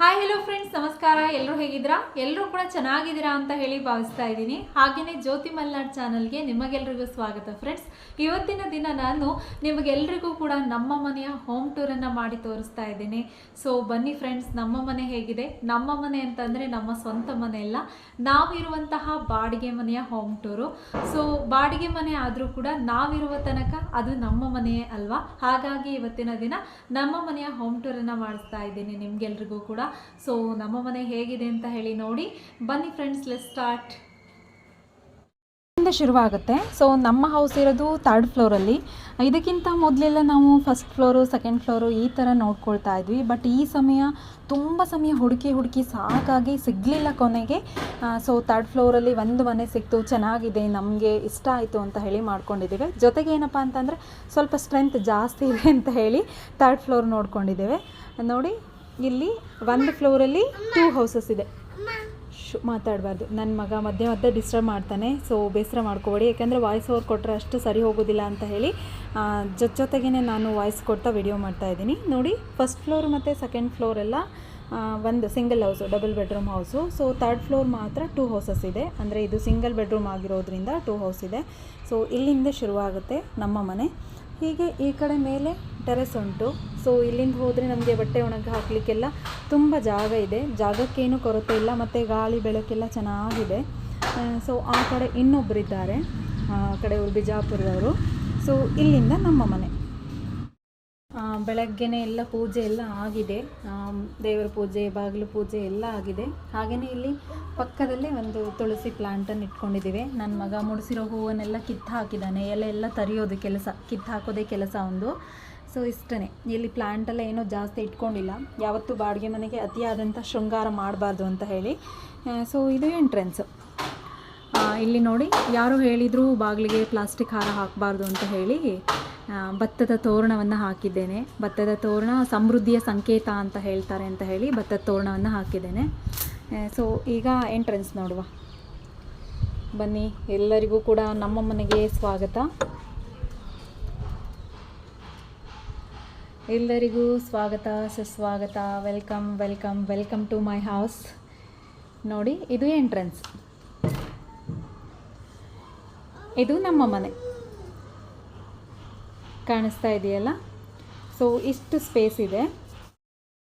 Hi hello friends ನಮಸ್ಕಾರ. ಎಲ್ಲರೂ ಹೇಗಿದ್ದೀರಾ? ಎಲ್ಲರೂ ಕೂಡ ಚೆನ್ನಾಗಿದ್ದೀರಾ ಅಂತ ಹೇಳಿ ಭಾವಿಸ್ತಾ ಇದ್ದೀನಿ. ಹಾಗೆಯೇ ಜ್ಯೋತಿ ಮಲ್ನಾಡ್ ಚಾನಲ್ಗೆ ನಿಮಗೆಲ್ರಿಗೂ ಸ್ವಾಗತ ಫ್ರೆಂಡ್ಸ್ ಇವತ್ತಿನ ದಿನ ನಾನು ನಿಮಗೆಲ್ರಿಗೂ ಕೂಡ ನಮ್ಮ ಮನೆಯ ಹೋಮ್ ಟೂರನ್ನು ಮಾಡಿ ತೋರಿಸ್ತಾ ಇದ್ದೀನಿ. ಸೊ ಬನ್ನಿ ಫ್ರೆಂಡ್ಸ್ ನಮ್ಮ ಮನೆ ಹೇಗಿದೆ? ನಮ್ಮ ಮನೆ ಅಂತಂದರೆ ನಮ್ಮ ಸ್ವಂತ ಮನೆ ಅಲ್ಲ. ನಾವಿರುವಂತಹ ಬಾಡಿಗೆ ಮನೆಯ ಹೋಮ್ ಟೂರು ಸೊ ಬಾಡಿಗೆ ಮನೆ ಆದರೂ ಕೂಡ ನಾವಿರುವ ತನಕ ಅದು ನಮ್ಮ ಮನೆಯೇ ಅಲ್ವಾ? ಹಾಗಾಗಿ ಇವತ್ತಿನ ದಿನ ನಮ್ಮ ಮನೆಯ ಹೋಮ್ ಟೂರನ್ನು ಮಾಡಿಸ್ತಾ ಇದ್ದೀನಿ ನಿಮ್ಗೆಲ್ರಿಗೂ ಕೂಡ. ಸೊ ನಮ್ಮ ಮನೆ ಹೇಗಿದೆ ಅಂತ ಹೇಳಿ ನೋಡಿ. ಬನ್ನಿ ಫ್ರೆಂಡ್ಸ್ ಲೆಸ್ ಸ್ಟಾರ್ಟ್ ಶುರುವಾಗುತ್ತೆ. ಸೊ ನಮ್ಮ ಹೌಸ್ ಇರೋದು ಥರ್ಡ್ ಫ್ಲೋರಲ್ಲಿ ಇದಕ್ಕಿಂತ ಮೊದಲೆಲ್ಲ ನಾವು ಫಸ್ಟ್ ಫ್ಲೋರು ಸೆಕೆಂಡ್ ಫ್ಲೋರು ಈ ಥರ ನೋಡ್ಕೊಳ್ತಾ ಇದ್ವಿ. ಬಟ್ ಈ ಸಮಯ ತುಂಬ ಸಮಯ ಹುಡುಕಿ ಹುಡುಕಿ ಸಾಕಾಗಿ ಸಿಗಲಿಲ್ಲ ಕೊನೆಗೆ. ಸೊ ಥರ್ಡ್ ಫ್ಲೋರಲ್ಲಿ ಒಂದು ಮನೆ ಸಿಕ್ತು, ಚೆನ್ನಾಗಿದೆ, ನಮಗೆ ಇಷ್ಟ ಆಯಿತು ಅಂತ ಹೇಳಿ ಮಾಡ್ಕೊಂಡಿದ್ದೇವೆ. ಜೊತೆಗೆ ಏನಪ್ಪ ಅಂತಂದರೆ ಸ್ವಲ್ಪ ಸ್ಟ್ರೆಂತ್ ಜಾಸ್ತಿ ಇದೆ ಅಂತ ಹೇಳಿ ಥರ್ಡ್ ಫ್ಲೋರ್ ನೋಡ್ಕೊಂಡಿದ್ದೇವೆ. ನೋಡಿ ಇಲ್ಲಿ ಒಂದು ಫ್ಲೋರಲ್ಲಿ ಟೂ ಹೌಸಸ್ ಇದೆ. ಶು, ಮಾತಾಡಬಾರ್ದು. ನನ್ನ ಮಗ ಮಧ್ಯೆ ಮಧ್ಯೆ ಡಿಸ್ಟರ್ಬ್ ಮಾಡ್ತಾನೆ ಸೊ ಬೇಸರ ಮಾಡ್ಕೋಬೇಡಿ. ಯಾಕೆಂದರೆ ವಾಯ್ಸ್ ಓವರ್ ಕೊಟ್ಟರೆ ಅಷ್ಟು ಸರಿ ಹೋಗೋದಿಲ್ಲ ಅಂತ ಹೇಳಿ ಜೊತೆ ಜೊತೆಗೇ ನಾನು ವಾಯ್ಸ್ ಕೊಡ್ತಾ ವಿಡಿಯೋ ಮಾಡ್ತಾ ಇದ್ದೀನಿ. ನೋಡಿ ಫಸ್ಟ್ ಫ್ಲೋರ್ ಮತ್ತು ಸೆಕೆಂಡ್ ಫ್ಲೋರ್ ಎಲ್ಲ ಒಂದು single house double bedroom house so third floor ಮಾತ್ರ ಟೂ ಹೌಸಸ್ ಇದೆ. ಅಂದರೆ ಇದು ಸಿಂಗಲ್ ಬೆಡ್ರೂಮ್ ಆಗಿರೋದ್ರಿಂದ ಟೂ ಹೌಸ್ ಇದೆ. ಸೊ ಇಲ್ಲಿಂದ ಶುರುವಾಗುತ್ತೆ ನಮ್ಮ ಮನೆ. ಹೀಗೆ ಈ ಕಡೆ ಮೇಲೆ ಟೆರೆಸ್ ಉಂಟು. ಸೊ ಇಲ್ಲಿಂದ ಹೋದರೆ ನಮಗೆ ಬಟ್ಟೆ ಒಣಗಿ ಹಾಕಲಿಕ್ಕೆಲ್ಲ ತುಂಬ ಜಾಗ ಇದೆ. ಜಾಗಕ್ಕೇನು ಕೊರತೆ ಇಲ್ಲ, ಮತ್ತು ಗಾಳಿ ಬೆಳಕೆಲ್ಲ ಚೆನ್ನಾಗಿದೆ. ಸೊ ಆ ಕಡೆ ಇನ್ನೊಬ್ಬರಿದ್ದಾರೆ ಆ ಕಡೆ ಇವ್ರು ಬಿಜಾಪುರದವರು. ಸೊ ಇಲ್ಲಿಂದ ನಮ್ಮ ಮನೆ. ಬೆಳಗ್ಗೆನೇ ಎಲ್ಲ ಪೂಜೆ ಎಲ್ಲ ಆಗಿದೆ. ದೇವರ ಪೂಜೆ, ಬಾಗಿಲು ಪೂಜೆ ಎಲ್ಲ ಆಗಿದೆ. ಹಾಗೆಯೇ ಇಲ್ಲಿ ಪಕ್ಕದಲ್ಲೇ ಒಂದು ತುಳಸಿ ಪ್ಲಾಂಟನ್ನು ಇಟ್ಕೊಂಡಿದ್ದೀವಿ. ನನ್ನ ಮಗ ಮುಡಿಸಿರೋ ಹೂವನ್ನೆಲ್ಲ ಕಿತ್ತು ಹಾಕಿದ್ದಾನೆ. ಎಲೆ ಎಲ್ಲ ತರಿಯೋದು ಕೆಲಸ, ಕಿತ್ತು ಹಾಕೋದೇ ಕೆಲಸ ಒಂದು ಸೊ ಇಷ್ಟೇ ಇಲ್ಲಿ ಪ್ಲ್ಯಾಂಟೆಲ್ಲ ಏನೂ ಜಾಸ್ತಿ ಇಟ್ಕೊಂಡಿಲ್ಲ. ಯಾವತ್ತೂ ಬಾಡಿಗೆ ಮನೆಗೆ ಅತಿಯಾದಂಥ ಶೃಂಗಾರ ಮಾಡಬಾರ್ದು ಅಂತ ಹೇಳಿ. ಸೊ ಇದು ಎಂಟ್ರೆನ್ಸು ಇಲ್ಲಿ ನೋಡಿ, ಯಾರು ಹೇಳಿದರು ಬಾಗಿಲಿಗೆ ಪ್ಲಾಸ್ಟಿಕ್ ಹಾರ ಹಾಕಬಾರ್ದು ಅಂತ ಹೇಳಿ ಭತ್ತದ ತೋರಣವನ್ನು ಹಾಕಿದ್ದೇನೆ. ಭತ್ತದ ತೋರಣ ಸಮೃದ್ಧಿಯ ಸಂಕೇತ ಅಂತ ಹೇಳ್ತಾರೆ ಅಂತ ಹೇಳಿ ಭತ್ತದ ತೋರಣವನ್ನು ಹಾಕಿದ್ದೇನೆ. ಸೊ ಈಗ ಎಂಟ್ರೆನ್ಸ್ ನೋಡುವ. ಬನ್ನಿ, ಎಲ್ಲರಿಗೂ ಕೂಡ ನಮ್ಮ ಮನೆಗೆ ಸ್ವಾಗತ. ಎಲ್ಲರಿಗೂ ಸ್ವಾಗತ, ಸುಸ್ವಾಗತ welcome welcome welcome to my house ನೋಡಿ, ಇದು ಎಂಟ್ರೆನ್ಸ್ ಇದು ನಮ್ಮ ಮನೆ. ಕಾಣಿಸ್ತಾ ಇದೆಯಲ್ಲ? ಸೊ ಇಷ್ಟು ಸ್ಪೇಸ್ ಇದೆ.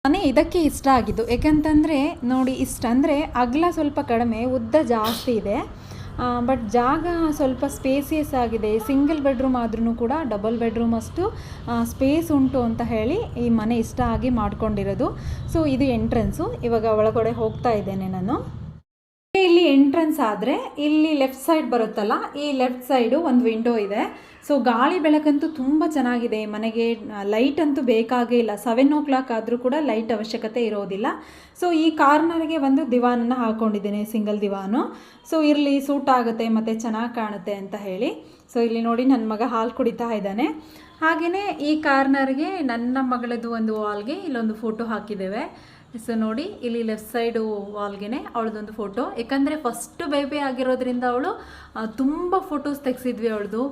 ಮನೆ ಇದಕ್ಕೆ ಇಷ್ಟ ಆಗಿದ್ದು. ಯಾಕಂತಂದರೆ ನೋಡಿ, ಇಷ್ಟ ಅಂದರೆ ಅಗಲ ಸ್ವಲ್ಪ ಕಡಿಮೆ, ಉದ್ದ ಜಾಸ್ತಿ ಇದೆ. ಬಟ್ ಜಾಗ ಸ್ವಲ್ಪ ಸ್ಪೇಸಿಯಸ್ ಆಗಿದೆ. ಸಿಂಗಲ್ ಬೆಡ್ರೂಮ್ ಆದ್ರೂ ಕೂಡ ಡಬಲ್ ಬೆಡ್ರೂಮ್ ಅಷ್ಟು ಸ್ಪೇಸ್ ಉಂಟು ಅಂತ ಹೇಳಿ ಈ ಮನೆ ಇಷ್ಟ ಆಗಿ ಮಾಡ್ಕೊಂಡಿರೋದು. ಸೊ ಇದು ಎಂಟ್ರೆನ್ಸು ಇವಾಗ ಒಳಗಡೆ ಹೋಗ್ತಾ ಇದ್ದೇನೆ ನಾನು. ಇಲ್ಲಿ ಎಂಟ್ರೆನ್ಸ್ ಆದರೆ ಇಲ್ಲಿ ಲೆಫ್ಟ್ ಸೈಡ್ ಬರುತ್ತಲ್ಲ, ಈ ಲೆಫ್ಟ್ ಸೈಡು ಒಂದು ವಿಂಡೋ ಇದೆ. ಸೊ ಗಾಳಿ ಬೆಳಕಂತೂ ತುಂಬ ಚೆನ್ನಾಗಿದೆ. ಮನೆಗೆ ಲೈಟ್ ಅಂತೂ ಬೇಕಾಗೇ ಇಲ್ಲ. ಸೆವೆನ್ ಓ ಕ್ಲಾಕ್ ಆದರೂ ಕೂಡ ಲೈಟ್ ಅವಶ್ಯಕತೆ ಇರೋದಿಲ್ಲ. ಸೊ ಈ ಕಾರ್ನರ್ಗೆ ಒಂದು ದಿವಾನನ್ನು ಹಾಕೊಂಡಿದ್ದೀನಿ ಸಿಂಗಲ್ ದಿವಾನು. ಸೊ ಇರಲಿ ಸೂಟ್ ಆಗುತ್ತೆ, ಮತ್ತು ಚೆನ್ನಾಗಿ ಕಾಣುತ್ತೆ ಅಂತ ಹೇಳಿ. ಸೊ ಇಲ್ಲಿ ನೋಡಿ ನನ್ನ ಮಗ ಹಾಲು ಕುಡಿತಾ ಇದ್ದಾನೆ. ಹಾಗೆಯೇ ಈ ಕಾರ್ನರ್ಗೆ ನನ್ನ ಮಗಳದ್ದು ಒಂದು ವಾಲ್ಗೆ ಇಲ್ಲೊಂದು ಫೋಟೋ ಹಾಕಿದ್ದೇವೆ. ಸೊ ನೋಡಿ, ಇಲ್ಲಿ ಲೆಫ್ಟ್ ಸೈಡು ವಾಲ್ಗೆನೆ ಅವಳದೊಂದು ಫೋಟೋ ಯಾಕಂದರೆ ಫಸ್ಟ್ ಬೇಬಿ ಆಗಿರೋದ್ರಿಂದ ಅವಳು ತುಂಬ ಫೋಟೋಸ್ ತೆಗೆಸಿದ್ವಿ ಅವಳದು.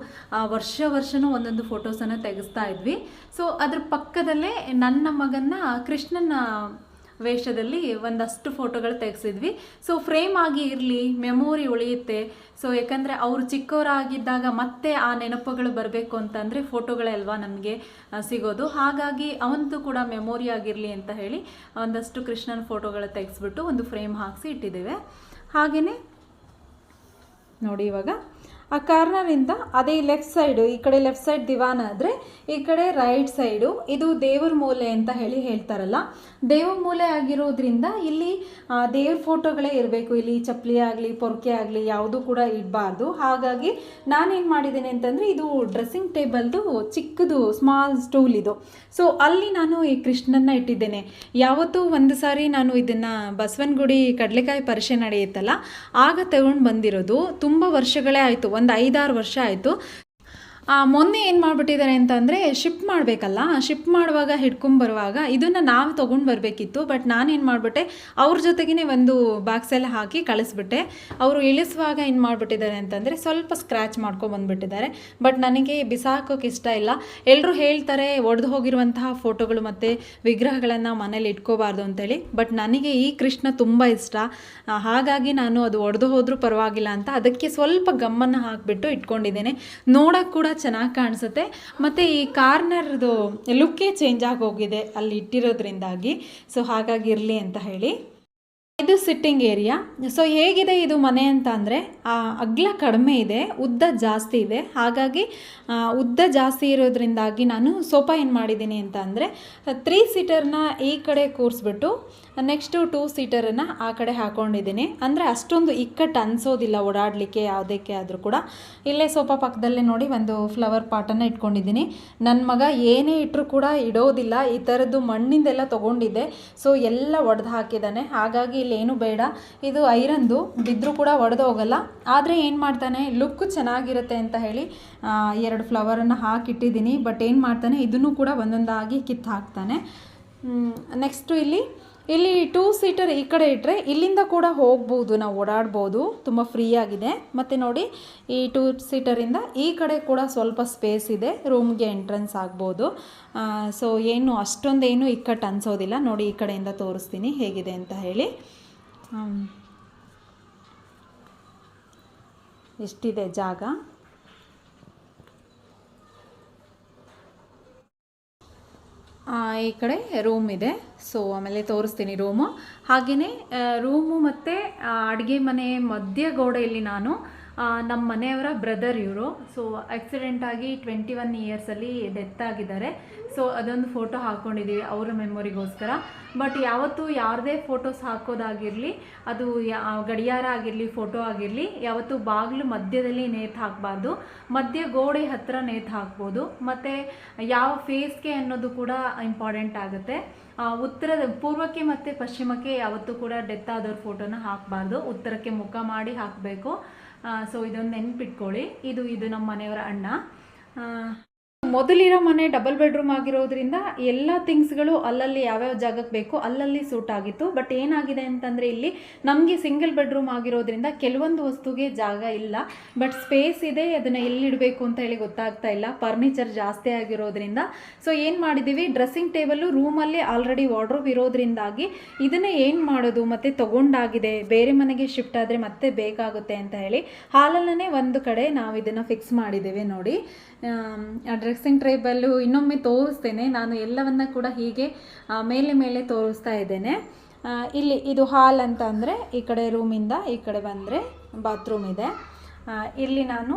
ವರ್ಷ ವರ್ಷನೂ ಒಂದೊಂದು ಫೋಟೋಸನ್ನು ತೆಗೆಸ್ತಾ ಇದ್ವಿ. ಸೊ ಅದ್ರ ಪಕ್ಕದಲ್ಲೇ ನನ್ನ ಮಗನ ಕೃಷ್ಣನ ವೇಷದಲ್ಲಿ ಒಂದಷ್ಟು ಫೋಟೋಗಳು ತೆಗೆಸಿದ್ವಿ. ಸೊ ಫ್ರೇಮ್ ಆಗಿ ಇರಲಿ ಮೆಮೊರಿ ಉಳಿಯುತ್ತೆ. ಸೊ ಯಾಕಂದರೆ ಅವರು ಚಿಕ್ಕವರಾಗಿದ್ದಾಗ ಮತ್ತೆ ಆ ನೆನಪುಗಳು ಬರಬೇಕು ಅಂತಂದರೆ ಫೋಟೋಗಳೇ ಅಲ್ವಾ ನಮಗೆ ಸಿಗೋದು. ಹಾಗಾಗಿ ಅವಂತೂ ಕೂಡ ಮೆಮೊರಿ ಆಗಿರಲಿ ಅಂತ ಹೇಳಿ ಒಂದಷ್ಟು ಕೃಷ್ಣನ ಫೋಟೋಗಳು ತೆಗೆಸ್ಬಿಟ್ಟು ಒಂದು ಫ್ರೇಮ್ ಹಾಕಿಸಿ ಇಟ್ಟಿದ್ದೇವೆ. ಹಾಗೆಯೇ ನೋಡಿ ಇವಾಗ, ಆ ಕಾರ್ನರಿಂದ ಅದೇ ಲೆಫ್ಟ್ ಸೈಡು ಈ ಕಡೆ ಲೆಫ್ಟ್ ಸೈಡ್ ದಿವಾನ ಆದರೆ, ಈ ಕಡೆ ರೈಟ್ ಸೈಡು ಇದು ದೇವರ ಮೂಲೆ ಅಂತ ಹೇಳಿ ಹೇಳ್ತಾರಲ್ಲ. ದೇವ್ರ ಮೂಲೆ ಆಗಿರೋದ್ರಿಂದ ಇಲ್ಲಿ ದೇವ್ರ ಫೋಟೋಗಳೇ ಇರಬೇಕು. ಇಲ್ಲಿ ಚಪ್ಪಲಿ ಆಗಲಿ, ಪೊರ್ಕೆ ಆಗಲಿ, ಯಾವುದೂ ಕೂಡ ಇಡಬಾರ್ದು. ಹಾಗಾಗಿ ನಾನೇನು ಮಾಡಿದ್ದೇನೆ ಅಂತಂದರೆ, ಇದು ಡ್ರೆಸ್ಸಿಂಗ್ ಟೇಬಲ್ದು ಚಿಕ್ಕದು ಸ್ಮಾಲ್ ಸ್ಟೂಲ್ ಇದು. ಸೊ ಅಲ್ಲಿ ನಾನು ಈ ಕೃಷ್ಣನ್ನ ಇಟ್ಟಿದ್ದೇನೆ. ಯಾವತ್ತೂ ಒಂದು ಸಾರಿ ನಾನು ಇದನ್ನು ಬಸವನಗುಡಿ ಕಡಲೆಕಾಯಿ ಪರಿಷೆ ನಡೆಯುತ್ತಲ್ಲ, ಆಗ ತಗೊಂಡು ಬಂದಿರೋದು. ತುಂಬ ವರ್ಷಗಳೇ ಆಯಿತು, ಒಂದು ಐದಾರು ವರ್ಷ ಆಯಿತು. ಮೊನ್ನೆ ಏನು ಮಾಡಿಬಿಟ್ಟಿದ್ದಾರೆ ಅಂತಂದರೆ ಶಿಪ್ ಮಾಡಬೇಕಲ್ಲ ಶಿಪ್ ಮಾಡುವಾಗ ಹಿಡ್ಕೊಂಬರುವಾಗ ಇದನ್ನು ನಾವು ತೊಗೊಂಡು ಬರಬೇಕಿತ್ತು ಬಟ್ ನಾನೇನು ಮಾಡಿಬಿಟ್ಟೆ, ಅವ್ರ ಜೊತೆಗೇ ಒಂದು ಬಾಕ್ಸೆಲ್ಲ ಹಾಕಿ ಕಳಿಸ್ಬಿಟ್ಟೆ. ಅವರು ಇಳಿಸುವಾಗ ಏನು ಮಾಡಿಬಿಟ್ಟಿದ್ದಾರೆ ಅಂತಂದರೆ ಸ್ವಲ್ಪ ಸ್ಕ್ರ್ಯಾಚ್ ಮಾಡ್ಕೊಂಡು ಬಂದುಬಿಟ್ಟಿದ್ದಾರೆ. ಬಟ್ ನನಗೆ ಬಿಸಾಕೋಕೆ ಇಷ್ಟ ಇಲ್ಲ. ಎಲ್ಲರೂ ಹೇಳ್ತಾರೆ, ಒಡೆದು ಹೋಗಿರುವಂತಹ ಫೋಟೋಗಳು ಮತ್ತು ವಿಗ್ರಹಗಳನ್ನು ಮನೇಲಿ ಇಟ್ಕೋಬಾರ್ದು ಅಂತೇಳಿ ಬಟ್ ನನಗೆ ಈ ಕೃಷ್ಣ ತುಂಬ ಇಷ್ಟ. ಹಾಗಾಗಿ ನಾನು ಅದು ಒಡೆದು ಹೋದರೂ ಪರವಾಗಿಲ್ಲ ಅಂತ ಅದಕ್ಕೆ ಸ್ವಲ್ಪ ಗಮ್ಮನ್ನು ಹಾಕಿಬಿಟ್ಟು ಇಟ್ಕೊಂಡಿದ್ದೇನೆ. ನೋಡೋಕ್ಕೆ ಕೂಡ ಚೆನ್ನಾಗಿ ಕಾಣಿಸುತ್ತೆ. ಮತ್ತು ಈ ಕಾರ್ನರ್ದು ಲುಕ್ಕೇ ಚೇಂಜ್ ಆಗೋಗಿದೆ ಅಲ್ಲಿ ಇಟ್ಟಿರೋದ್ರಿಂದಾಗಿ. ಸೊ, ಹಾಗಾಗಿ ಇರಲಿ ಅಂತ ಹೇಳಿ. ಇದು ಸಿಟ್ಟಿಂಗ್ ಏರಿಯಾ. ಸೊ, ಹೇಗಿದೆ ಇದು ಮನೆ ಅಂತ ಅಂದರೆ ಅಗ್ಲ ಕಡಿಮೆ ಇದೆ, ಉದ್ದ ಜಾಸ್ತಿ ಇದೆ. ಹಾಗಾಗಿ ಉದ್ದ ಜಾಸ್ತಿ ಇರೋದ್ರಿಂದಾಗಿ ನಾನು ಸೋಫಾ ಏನು ಮಾಡಿದ್ದೀನಿ ಅಂತ ಅಂದರೆ ತ್ರೀ ಸೀಟರ್ನ ಈ ಕಡೆ ಕೂರಿಸ್ಬಿಟ್ಟು ನೆಕ್ಸ್ಟು ಟೂ ಸೀಟರನ್ನು ಆ ಕಡೆ ಹಾಕ್ಕೊಂಡಿದ್ದೀನಿ ಅಂದರೆ ಅಷ್ಟೊಂದು ಇಕ್ಕಟ್ಟು ಅನಿಸೋದಿಲ್ಲ ಓಡಾಡಲಿಕ್ಕೆ, ಯಾವುದಕ್ಕೆ ಆದರೂ ಕೂಡ. ಇಲ್ಲೇ ಸ್ವಲ್ಪ ಪಕ್ಕದಲ್ಲೇ ನೋಡಿ ಒಂದು ಫ್ಲವರ್ ಪಾಟನ್ನು ಇಟ್ಕೊಂಡಿದ್ದೀನಿ. ನನ್ನ ಮಗ ಏನೇ ಇಟ್ಟರೂ ಕೂಡ ಇಡೋದಿಲ್ಲ. ಈ ಥರದ್ದು ಮಣ್ಣಿಂದೆಲ್ಲ ತೊಗೊಂಡಿದ್ದೆ. ಸೊ ಎಲ್ಲ ಒಡೆದು ಹಾಕಿದ್ದಾನೆ. ಹಾಗಾಗಿ ಇಲ್ಲೇನು ಬೇಡ. ಇದು ಐರನ್ದು ಬಿದ್ದರೂ ಕೂಡ ಒಡೆದು ಹೋಗಲ್ಲ. ಆದರೆ ಏನು ಮಾಡ್ತಾನೆ? ಲುಕ್ ಚೆನ್ನಾಗಿರುತ್ತೆ ಅಂತ ಹೇಳಿ ಎರಡು ಫ್ಲವರನ್ನು ಹಾಕಿಟ್ಟಿದ್ದೀನಿ. ಬಟ್ ಏನು ಮಾಡ್ತಾನೆ? ಇದನ್ನು ಕೂಡ ಒಂದೊಂದಾಗಿ ಕಿತ್ತು ಹಾಕ್ತಾನೆ. ನೆಕ್ಸ್ಟು ಇಲ್ಲಿ ಇಲ್ಲಿ ಟೂ ಸೀಟರ್ ಈ ಕಡೆ ಇಟ್ಟರೆ ಇಲ್ಲಿಂದ ಕೂಡ ಹೋಗ್ಬೋದು, ನಾವು ಓಡಾಡ್ಬೋದು. ತುಂಬ ಫ್ರೀ ಆಗಿದೆ. ಮತ್ತು ನೋಡಿ, ಈ ಟೂ ಸೀಟರಿಂದ ಈ ಕಡೆ ಕೂಡ ಸ್ವಲ್ಪ ಸ್ಪೇಸ್ ಇದೆ. ರೂಮ್ಗೆ ಎಂಟ್ರೆನ್ಸ್ ಆಗ್ಬೋದು. ಸೊ ಏನು, ಅಷ್ಟೊಂದೇನು ಇಕ್ಕಟ್ಟು ಅನಿಸೋದಿಲ್ಲ. ನೋಡಿ, ಈ ಕಡೆಯಿಂದ ತೋರಿಸ್ತೀನಿ ಹೇಗಿದೆ ಅಂತ ಹೇಳಿ. ಎಷ್ಟಿದೆ ಜಾಗ? ಈ ಕಡೆ ರೂಮ್ ಇದೆ. ಸೊ ಆಮೇಲೆ ತೋರಿಸ್ತೀನಿ ರೂಮು ಹಾಗೆಯೇ ರೂಮು ಮತ್ತು ಅಡುಗೆ ಮನೆ ಮಧ್ಯ ಗೋಡೆಯಲ್ಲಿ ನಾನು ನಮ್ಮ ಮನೆಯವರ ಬ್ರದರ್ ಇವರು. ಸೊ ಆಕ್ಸಿಡೆಂಟ್ ಆಗಿ ಟ್ವೆಂಟಿ ಒನ್ ಇಯರ್ಸಲ್ಲಿ ಡೆತ್ ಆಗಿದ್ದಾರೆ. ಸೊ ಅದೊಂದು ಫೋಟೋ ಹಾಕ್ಕೊಂಡಿದ್ದೀವಿ ಅವರ ಮೆಮೊರಿಗೋಸ್ಕರ ಬಟ್ ಯಾವತ್ತೂ ಯಾರದೇ ಫೋಟೋಸ್ ಹಾಕೋದಾಗಿರಲಿ, ಅದು ಗಡಿಯಾರ ಆಗಿರಲಿ ಫೋಟೋ ಆಗಿರಲಿ, ಯಾವತ್ತೂ ಬಾಗಿಲು ಮಧ್ಯದಲ್ಲಿ ನೇತು ಹಾಕಬಾರ್ದು. ಮಧ್ಯ ಗೋಡೆ ಹತ್ತಿರ ನೇತು ಹಾಕ್ಬೋದು. ಮತ್ತು ಯಾವ ಫೇಸ್ಗೆ ಅನ್ನೋದು ಕೂಡ ಇಂಪಾರ್ಟೆಂಟ್ ಆಗುತ್ತೆ. ಉತ್ತರದ ಪೂರ್ವಕ್ಕೆ ಮತ್ತು ಪಶ್ಚಿಮಕ್ಕೆ ಯಾವತ್ತೂ ಕೂಡ ಡೆತ್ ಆದವ್ರ ಫೋಟೋನ ಹಾಕಬಾರ್ದು. ಉತ್ತರಕ್ಕೆ ಮುಖ ಮಾಡಿ ಹಾಕಬೇಕು. ಸೊ ಇದೊಂದು ನೆನ್ಪಿಟ್ಕೊಳ್ಳಿ. ಇದು ಇದು ನಮ್ಮ ಮನೆಯವರ ಅಣ್ಣ. ಮೊದಲಿರೋ ಮನೆ ಡಬಲ್ ಬೆಡ್ರೂಮ್ ಆಗಿರೋದ್ರಿಂದ ಎಲ್ಲ ಥಿಂಗ್ಸ್ಗಳು ಅಲ್ಲಲ್ಲಿ ಯಾವ್ಯಾವ ಜಾಗಕ್ಕೆ ಬೇಕೋ ಅಲ್ಲಲ್ಲಿ ಸೂಟ್ ಆಗಿತ್ತು. ಬಟ್ ಏನಾಗಿದೆ ಅಂತಂದರೆ ಇಲ್ಲಿ ನಮಗೆ ಸಿಂಗಲ್ ಬೆಡ್ರೂಮ್ ಆಗಿರೋದ್ರಿಂದ ಕೆಲವೊಂದು ವಸ್ತುಗೆ ಜಾಗ ಇಲ್ಲ. ಬಟ್ ಸ್ಪೇಸ್ ಇದೆ, ಅದನ್ನು ಎಲ್ಲಿಡಬೇಕು ಅಂತ ಹೇಳಿ ಗೊತ್ತಾಗ್ತಾ ಇಲ್ಲ. ಫರ್ನಿಚರ್ ಜಾಸ್ತಿ ಆಗಿರೋದ್ರಿಂದ. ಸೊ ಏನು ಮಾಡಿದ್ದೀವಿ ಡ್ರೆಸ್ಸಿಂಗ್ ಟೇಬಲ್ಲು ರೂಮಲ್ಲಿ ಆಲ್ರೆಡಿ ವಾರ್ಡ್ರೋಬ್ ಇರೋದ್ರಿಂದಾಗಿ ಇದನ್ನು ಏನು ಮಾಡೋದು? ಮತ್ತು ತೊಗೊಂಡಾಗಿದೆ. ಬೇರೆ ಮನೆಗೆ ಶಿಫ್ಟ್ ಆದರೆ ಮತ್ತೆ ಬೇಕಾಗುತ್ತೆ ಅಂತ ಹೇಳಿ. ಹಾಲಲ್ಲೇ ಒಂದು ಕಡೆ ನಾವು ಇದನ್ನು ಫಿಕ್ಸ್ ಮಾಡಿದ್ದೇವೆ ನೋಡಿ. ಡ್ರೆಸ್ಸಿಂಗ್ ಟೇಬಲ್ಲು ಇನ್ನೊಮ್ಮೆ ತೋರಿಸ್ತೇನೆ. ನಾನು ಎಲ್ಲವನ್ನ ಕೂಡ ಹೀಗೆ ಮೇಲೆ ಮೇಲೆ ತೋರಿಸ್ತಾ ಇದ್ದೇನೆ. ಇಲ್ಲಿ ಇದು ಹಾಲ್ ಅಂತ ಅಂದರೆ ಈ ಕಡೆ ರೂಮಿಂದ ಈ ಕಡೆ ಬಂದರೆ ಬಾತ್ರೂಮ್ ಇದೆ. ಇಲ್ಲಿ ನಾನು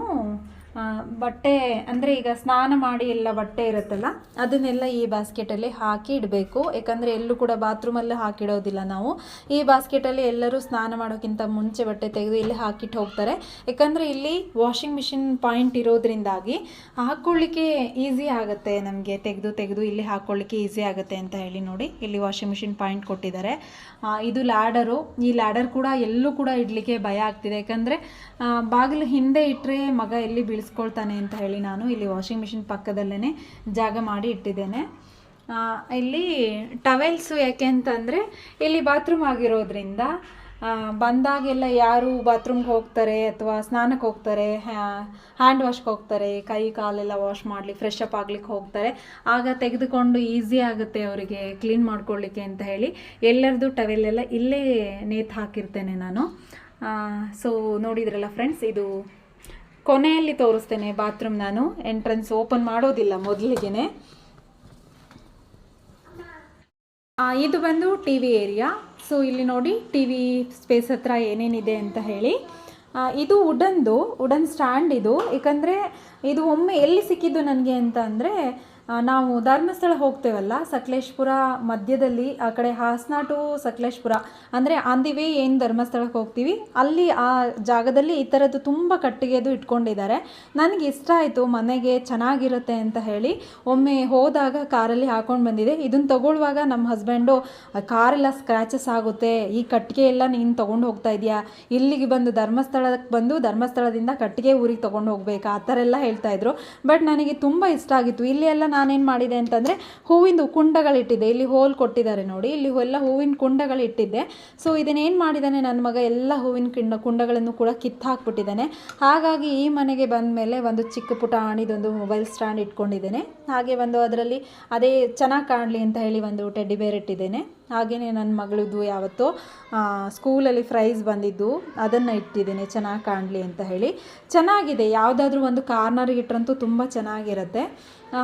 ಬಟ್ಟೆ ಅಂದರೆ ಈಗ ಸ್ನಾನ ಮಾಡಿ ಎಲ್ಲ ಬಟ್ಟೆ ಇರುತ್ತಲ್ಲ, ಅದನ್ನೆಲ್ಲ ಈ ಬಾಸ್ಕೆಟಲ್ಲಿ ಹಾಕಿ ಇಡಬೇಕು. ಯಾಕಂದರೆ ಎಲ್ಲೂ ಕೂಡ ಬಾತ್ರೂಮಲ್ಲಿ ಹಾಕಿಡೋದಿಲ್ಲ ನಾವು. ಈ ಬಾಸ್ಕೆಟಲ್ಲಿ ಎಲ್ಲರೂ ಸ್ನಾನ ಮಾಡೋಕ್ಕಿಂತ ಮುಂಚೆ ಬಟ್ಟೆ ತೆಗೆದು ಇಲ್ಲಿ ಹಾಕಿಟ್ಟು ಹೋಗ್ತಾರೆ. ಯಾಕಂದರೆ ಇಲ್ಲಿ ವಾಷಿಂಗ್ ಮಿಷಿನ್ ಪಾಯಿಂಟ್ ಇರೋದ್ರಿಂದಾಗಿ ಹಾಕ್ಕೊಳ್ಳಿಕ್ಕೆ ಈಸಿ ಆಗುತ್ತೆ ನಮಗೆ. ತೆಗೆದು ತೆಗೆದು ಇಲ್ಲಿ ಹಾಕ್ಕೊಳ್ಳಿಕ್ಕೆ ಈಸಿ ಆಗುತ್ತೆ ಅಂತ ಹೇಳಿ ನೋಡಿ ಇಲ್ಲಿ ವಾಷಿಂಗ್ ಮಿಷಿನ್ ಪಾಯಿಂಟ್ ಕೊಟ್ಟಿದ್ದಾರೆ. ಇದು ಲ್ಯಾಡರು ಈ ಲ್ಯಾಡರ್ ಕೂಡ ಎಲ್ಲೂ ಕೂಡ ಇಡಲಿಕ್ಕೆ ಭಯ ಆಗ್ತಿದೆ. ಯಾಕಂದರೆ ಬಾಗಿಲು ಹಿಂದೆ ಇಟ್ಟರೆ ಮಗ ಎಲ್ಲಿ ಬೀಳಿಸ್ಕೊಳ್ತಾನೆ ಅಂತ ಹೇಳಿ ನಾನು ಇಲ್ಲಿ ವಾಷಿಂಗ್ ಮಿಷಿನ್ ಪಕ್ಕದಲ್ಲೇ ಜಾಗ ಮಾಡಿ ಇಟ್ಟಿದ್ದೇನೆ. ಇಲ್ಲಿ ಟವೆಲ್ಸು ಯಾಕೆ ಅಂತಂದರೆ ಇಲ್ಲಿ ಬಾತ್ರೂಮ್ ಆಗಿರೋದ್ರಿಂದ ಬಂದಾಗೆಲ್ಲ ಯಾರು ಬಾತ್ರೂಮ್ಗೆ ಹೋಗ್ತಾರೆ ಅಥವಾ ಸ್ನಾನಕ್ಕೆ ಹೋಗ್ತಾರೆ ಹ್ಯಾಂಡ್ ವಾಶ್ಗೆ ಹೋಗ್ತಾರೆ, ಕೈ ಕಾಲೆಲ್ಲ ವಾಶ್ ಮಾಡಲಿ ಫ್ರೆಶ್ ಅಪ್ ಆಗ್ಲಿಕ್ಕೆ ಹೋಗ್ತಾರೆ. ಆಗ ತೆಗೆದುಕೊಂಡು ಈಸಿ ಆಗುತ್ತೆ ಅವರಿಗೆ ಕ್ಲೀನ್ ಮಾಡ್ಕೊಳ್ಳಿಕ್ಕೆ ಅಂತ ಹೇಳಿ ಎಲ್ಲರದು ಟವೆಲೆಲ್ಲ ಇಲ್ಲೇ ನೇತು ಹಾಕಿರ್ತೇನೆ ನಾನು. ಸೊ ನೋಡಿದ್ರಲ್ಲ ಫ್ರೆಂಡ್ಸ್ ಇದು ಕೊನೆಯಲ್ಲಿ ತೋರಿಸ್ತೇನೆ ಬಾತ್ರೂಮ್ ನಾನು. ಎಂಟ್ರೆನ್ಸ್ ಓಪನ್ ಮಾಡೋದಿಲ್ಲ ಮೊದಲಿಗೆನೆ. ಆ, ಇದು ಬಂದು ಟಿ ವಿ ಏರಿಯಾ ಸೊ ಇಲ್ಲಿ ನೋಡಿ ಟಿ ವಿ ಸ್ಪೇಸ್ ಹತ್ರ ಏನೇನಿದೆ ಅಂತ ಹೇಳಿ. ಇದು ವುಡನ್ದು ವುಡನ್ ಸ್ಟ್ಯಾಂಡ್ ಇದು. ಏಕೆಂದರೆ ಇದು ಒಮ್ಮೆ ಎಲ್ಲಿ ಸಿಕ್ಕಿದ್ದು ನನಗೆ ಅಂತ ಅಂದರೆ ನಾವು ಧರ್ಮಸ್ಥಳ ಹೋಗ್ತೇವಲ್ಲ, ಸಕಲೇಶ್ಪುರ ಮಧ್ಯದಲ್ಲಿ, ಆ ಕಡೆ ಹಾಸನ ಟು ಸಕಲೇಶ್ಪುರ. ಅಂದರೆ ಆನ್ ದಿ ವೇ ಏನು ಧರ್ಮಸ್ಥಳಕ್ಕೆ ಹೋಗ್ತೀವಿ, ಅಲ್ಲಿ ಆ ಜಾಗದಲ್ಲಿ ಈ ಥರದ್ದು ತುಂಬ ಕಟ್ಟಿಗೆದು ಇಟ್ಕೊಂಡಿದ್ದಾರೆ. ನನಗೆ ಇಷ್ಟ ಆಯಿತು, ಮನೆಗೆ ಚೆನ್ನಾಗಿರುತ್ತೆ ಅಂತ ಹೇಳಿ, ಒಮ್ಮೆ ಹೋದಾಗ ಕಾರಲ್ಲಿ ಹಾಕೊಂಡು ಬಂದಿದೆ. ಇದನ್ನು ತಗೊಳ್ಳುವಾಗ ನಮ್ಮ ಹಸ್ಬೆಂಡು ಕಾರೆಲ್ಲ ಸ್ಕ್ರ್ಯಾಚಸ್ ಆಗುತ್ತೆ, ಈ ಕಟ್ಟಿಗೆ ಎಲ್ಲ ನೀನು ತೊಗೊಂಡು ಹೋಗ್ತಾ ಇದೆಯಾ? ಇಲ್ಲಿಗೆ ಬಂದು ಧರ್ಮಸ್ಥಳಕ್ಕೆ ಬಂದು ಧರ್ಮಸ್ಥಳದಿಂದ ಕಟ್ಟಿಗೆ ಊರಿಗೆ ತೊಗೊಂಡು ಹೋಗ್ಬೇಕಾ? ಆ ಥರ ಎಲ್ಲ ಹೇಳ್ತಾ ಇದ್ರು. ಬಟ್ ನನಗೆ ತುಂಬ ಇಷ್ಟ ಆಗಿತ್ತು. ಇಲ್ಲಿ ಎಲ್ಲ ನಾನೇನು ಮಾಡಿದೆ ಅಂತಂದರೆ ಹೂವಿಂದು ಕುಂಡಗಳಿಟ್ಟಿದ್ದೆ. ಇಲ್ಲಿ ಹೋಲ್ ಕೊಟ್ಟಿದ್ದಾರೆ ನೋಡಿ. ಇಲ್ಲಿ ಎಲ್ಲ ಹೂವಿನ ಕುಂಡಗಳಿಟ್ಟಿದ್ದೆ. ಸೊ ಇದನ್ನೇನು ಮಾಡಿದ್ದಾನೆ? ನನ್ನ ಮಗ ಎಲ್ಲ ಹೂವಿನ ಕಿಂಡ ಕುಂಡಗಳನ್ನು ಕೂಡ ಕಿತ್ತು ಹಾಕ್ಬಿಟ್ಟಿದ್ದಾನೆ ಹಾಗಾಗಿ ಈ ಮನೆಗೆ ಬಂದ ಮೇಲೆ ಒಂದು ಚಿಕ್ಕ ಪುಟ ಆಣಿದೊಂದು ಮೊಬೈಲ್ ಸ್ಟ್ಯಾಂಡ್ ಇಟ್ಕೊಂಡಿದ್ದೇನೆ. ಹಾಗೆ ಒಂದು ಅದರಲ್ಲಿ ಅದೇ ಚೆನ್ನಾಗಿ ಕಾಣಲಿ ಅಂತ ಹೇಳಿ ಒಂದು ಟೆಡ್ಡಿ ಬೇರ್ ಇಟ್ಟಿದ್ದೇನೆ. ಹಾಗೆಯೇ ನನ್ನ ಮಗಳದ್ದು ಯಾವತ್ತೋ ಸ್ಕೂಲಲ್ಲಿ ಪ್ರೈಸ್ ಬಂದಿದ್ದು ಅದನ್ನು ಇಟ್ಟಿದ್ದೀನಿ ಚೆನ್ನಾಗಿ ಕಾಣಲಿ ಅಂತ ಹೇಳಿ. ಚೆನ್ನಾಗಿದೆ. ಯಾವುದಾದ್ರೂ ಒಂದು ಕಾರ್ನರ್ಗೆ ಇಟ್ರಂತೂ ತುಂಬ ಚೆನ್ನಾಗಿರುತ್ತೆ.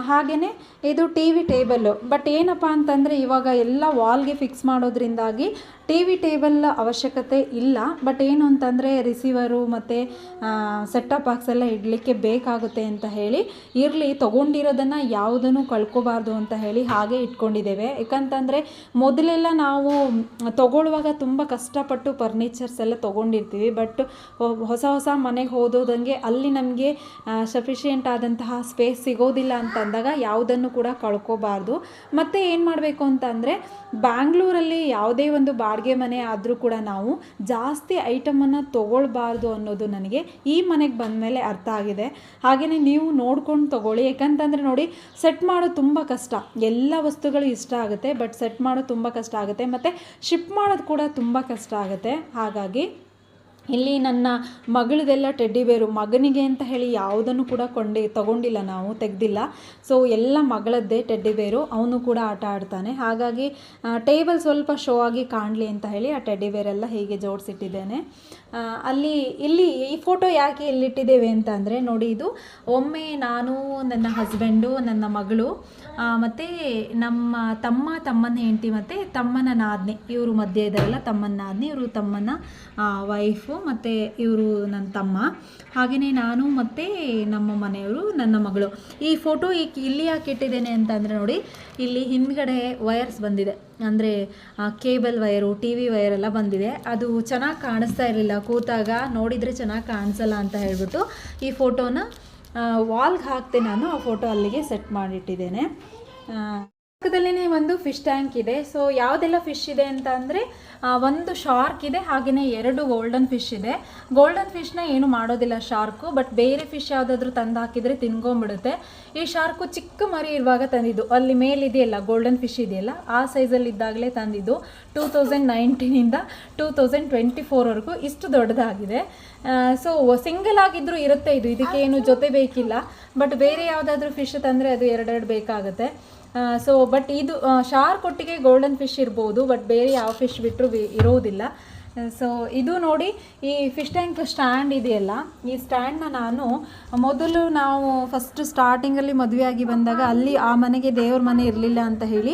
ಹಾಗೆಯೇ ಇದು ಟಿ ವಿ ಟೇಬಲ್ಲು. ಬಟ್ ಏನಪ್ಪ ಅಂತಂದರೆ ಇವಾಗ ಎಲ್ಲ ವಾಲ್ಗೆ ಫಿಕ್ಸ್ ಮಾಡೋದ್ರಿಂದಾಗಿ ಟಿ ವಿ ಟೇಬಲ್ ಅವಶ್ಯಕತೆ ಇಲ್ಲ. ಬಟ್ ಏನು ಅಂತಂದರೆ ರಿಸೀವರು ಮತ್ತು ಸೆಟ್ಟಪ್ ಬಾಕ್ಸ್ ಎಲ್ಲ ಇಡಲಿಕ್ಕೆ ಬೇಕಾಗುತ್ತೆ ಅಂತ ಹೇಳಿ ಇರಲಿ, ತೊಗೊಂಡಿರೋದನ್ನು ಯಾವುದನ್ನು ಕಳ್ಕೊಬಾರ್ದು ಅಂತ ಹೇಳಿ ಹಾಗೆ ಇಟ್ಕೊಂಡಿದ್ದೇವೆ. ಯಾಕಂತಂದರೆ ಮೊದಲೆಲ್ಲ ನಾವು ತೊಗೊಳ್ಳುವಾಗ ತುಂಬ ಕಷ್ಟಪಟ್ಟು ಫರ್ನಿಚರ್ಸ್ ಎಲ್ಲ ತೊಗೊಂಡಿರ್ತೀವಿ. ಬಟ್ ಹೊಸ ಹೊಸ ಮನೆಗೆ ಹೋದೋದಂಗೆ ಅಲ್ಲಿ ನಮಗೆ ಸಫಿಷಿಯೆಂಟ್ ಆದಂತಹ ಸ್ಪೇಸ್ ಸಿಗೋದಿಲ್ಲ ಅಂತ ಅಂದಾಗ ಯಾವುದನ್ನು ಕೂಡ ಕಳ್ಕೋಬಾರ್ದು. ಮತ್ತು ಏನು ಮಾಡಬೇಕು ಅಂತಂದರೆ, ಬ್ಯಾಂಗ್ಳೂರಲ್ಲಿ ಯಾವುದೇ ಒಂದು ಬಾಡಿಗೆ ಮನೆ ಆದರೂ ಕೂಡ ನಾವು ಜಾಸ್ತಿ ಐಟಮನ್ನು ತೊಗೊಳ್ಬಾರ್ದು ಅನ್ನೋದು ನನಗೆ ಈ ಮನೆಗೆ ಬಂದಮೇಲೆ ಅರ್ಥ ಆಗಿದೆ. ಹಾಗೆಯೇ ನೀವು ನೋಡ್ಕೊಂಡು ತೊಗೊಳ್ಳಿ. ಯಾಕಂತಂದರೆ ನೋಡಿ ಸೆಟ್ ಮಾಡೋದು ತುಂಬ ಕಷ್ಟ. ಎಲ್ಲ ವಸ್ತುಗಳು ಇಷ್ಟ ಆಗುತ್ತೆ ಬಟ್ ಸೆಟ್ ಮಾಡೋದು ತುಂಬ ಕಷ್ಟ ಆಗುತ್ತೆ. ಮತ್ತು ಶಿಪ್ ಮಾಡೋದು ಕೂಡ ತುಂಬ ಕಷ್ಟ ಆಗುತ್ತೆ. ಹಾಗಾಗಿ ಇಲ್ಲಿ ನನ್ನ ಮಗಳದೆಲ್ಲ ಟೆಡ್ಡಿ ಬೇರು ಮಗನಿಗೆ ಅಂತ ಹೇಳಿ ಯಾವುದನ್ನು ಕೂಡ ಕೊಂಡಿ, ತಗೊಂಡಿಲ್ಲ ನಾವು, ತೆಗೆದಿಲ್ಲ. ಸೊ ಎಲ್ಲ ಮಗಳದ್ದೇ ಟೆಡ್ಡಿ ಬೇರು ಅವನು ಕೂಡ ಆಟ ಆಡ್ತಾನೆ. ಹಾಗಾಗಿ ಟೇಬಲ್ ಸ್ವಲ್ಪ ಶೋ ಆಗಿ ಕಾಣಲಿ ಅಂತ ಹೇಳಿ ಆ ಟೆಡ್ಡಿ ಬೇರೆಲ್ಲ ಹೀಗೆ ಜೋಡಿಸಿಟ್ಟಿದ್ದೇನೆ. ಅಲ್ಲಿ, ಇಲ್ಲಿ ಈ ಫೋಟೋ ಯಾಕೆ ಇಲ್ಲಿಟ್ಟಿದ್ದೇವೆ ಅಂತ ಅಂದರೆ ನೋಡಿ ಇದು ಒಮ್ಮೆ ನಾನು, ನನ್ನ ಹಸ್ಬೆಂಡು ನನ್ನ ಮಗಳು ಮತ್ತು ನಮ್ಮ ತಮ್ಮ, ತಮ್ಮನ ಹೆಂಡತಿ, ಮತ್ತು ತಮ್ಮನ ನಾದ್ನಿ, ಇವರು ಮಧ್ಯೆ ಇದ್ದಾರಲ್ಲ ತಮ್ಮನ ನಾದ್ನಿ, ಇವರು ತಮ್ಮನ ವೈಫು ಮತ್ತು ಇವರು ನನ್ನ ತಮ್ಮ. ಹಾಗೆಯೇ ನಾನು ಮತ್ತು ನಮ್ಮ ಮನೆಯವರು, ನನ್ನ ಮಗಳು. ಈ ಫೋಟೋ ಈ ಇಲ್ಲಿ ಯಾಕೆ ಇಟ್ಟಿದ್ದೇನೆ ಅಂತಂದರೆ ನೋಡಿ, ಇಲ್ಲಿ ಹಿಂದ್ಗಡೆ ವಯರ್ಸ್ ಬಂದಿದೆ. ಅಂದರೆ ಕೇಬಲ್ ವೈರು ಟಿ ವಿ ವೈರೆಲ್ಲ ಬಂದಿದೆ. ಅದು ಚೆನ್ನಾಗಿ ಕಾಣಿಸ್ತಾ ಇರಲಿಲ್ಲ. ಕೂತಾಗ ನೋಡಿದರೆ ಚೆನ್ನಾಗಿ ಕಾಣಿಸಲ್ಲ ಅಂತ ಹೇಳ್ಬಿಟ್ಟು ಈ ಫೋಟೋನ ವಾಲ್ಗೆ ಹಾಕ್ತೆ ನಾನು ಆ ಫೋಟೋ ಅಲ್ಲಿಗೆ ಸೆಟ್ ಮಾಡಿಟ್ಟಿದ್ದೇನೆ. ಪಕ್ಕದಲ್ಲೇ ಒಂದು ಫಿಶ್ ಟ್ಯಾಂಕ್ ಇದೆ. ಸೊ ಯಾವುದೆಲ್ಲ ಫಿಶ್ ಇದೆ ಅಂತ ಅಂದರೆ ಒಂದು ಶಾರ್ಕ್ ಇದೆ ಹಾಗೆಯೇ ಎರಡು ಗೋಲ್ಡನ್ ಫಿಶ್ ಇದೆ. ಗೋಲ್ಡನ್ ಫಿಶ್ನ ಏನು ಮಾಡೋದಿಲ್ಲ ಶಾರ್ಕು ಬಟ್ ಬೇರೆ ಫಿಶ್ ಯಾವುದಾದ್ರೂ ತಂದು ಹಾಕಿದರೆ ತಿನ್ಕೊಂಬಿಡುತ್ತೆ ಈ ಶಾರ್ಕು ಚಿಕ್ಕ ಮರಿ ಇರುವಾಗ ತಂದಿದ್ದು. ಅಲ್ಲಿ ಮೇಲಿದೆಯಲ್ಲ ಗೋಲ್ಡನ್ ಫಿಶ್ ಇದೆಯಲ್ಲ ಆ ಸೈಜಲ್ಲಿ ಇದ್ದಾಗಲೇ ತಂದಿದ್ದು ಟೂ ತೌಸಂಡ್ ನೈನ್ಟೀನಿಂದ ಟೂ ತೌಸಂಡ್ ಟ್ವೆಂಟಿ ಫೋರ್ವರೆಗೂ ಇಷ್ಟು ದೊಡ್ಡದಾಗಿದೆ. ಸೊ ಸಿಂಗಲ್ ಆಗಿದ್ದರೂ ಇರುತ್ತೆ ಇದು. ಇದಕ್ಕೆ ಏನು ಜೊತೆ ಬೇಕಿಲ್ಲ. ಬಟ್ ಬೇರೆ ಯಾವುದಾದ್ರೂ ಫಿಶ್ ತಂದರೆ ಅದು ಎರಡೆರಡು ಬೇಕಾಗುತ್ತೆ. ಸೊ ಬಟ್ ಇದು ಶಾರ್ಕ್ ಒಟ್ಟಿಗೆ ಗೋಲ್ಡನ್ ಫಿಶ್ ಇರ್ಬೋದು ಬಟ್ ಬೇರೆ ಯಾವ ಫಿಶ್ ಬಿಟ್ಟರು ಇರೋದಿಲ್ಲ. ಸೊ ಇದು ನೋಡಿ ಈ ಫಿಶ್ ಟ್ಯಾಂಕ್ ಸ್ಟ್ಯಾಂಡ್ ಇದೆಯಲ್ಲ ಈ ಸ್ಟ್ಯಾಂಡ್ನ ನಾನು ಮೊದಲು ನಾವು ಫಸ್ಟ್ ಸ್ಟಾರ್ಟಿಂಗಲ್ಲಿ ಮದುವೆಯಾಗಿ ಬಂದಾಗ ಅಲ್ಲಿ ಆ ಮನೆಗೆ ದೇವ್ರ ಮನೆ ಇರಲಿಲ್ಲ ಅಂತ ಹೇಳಿ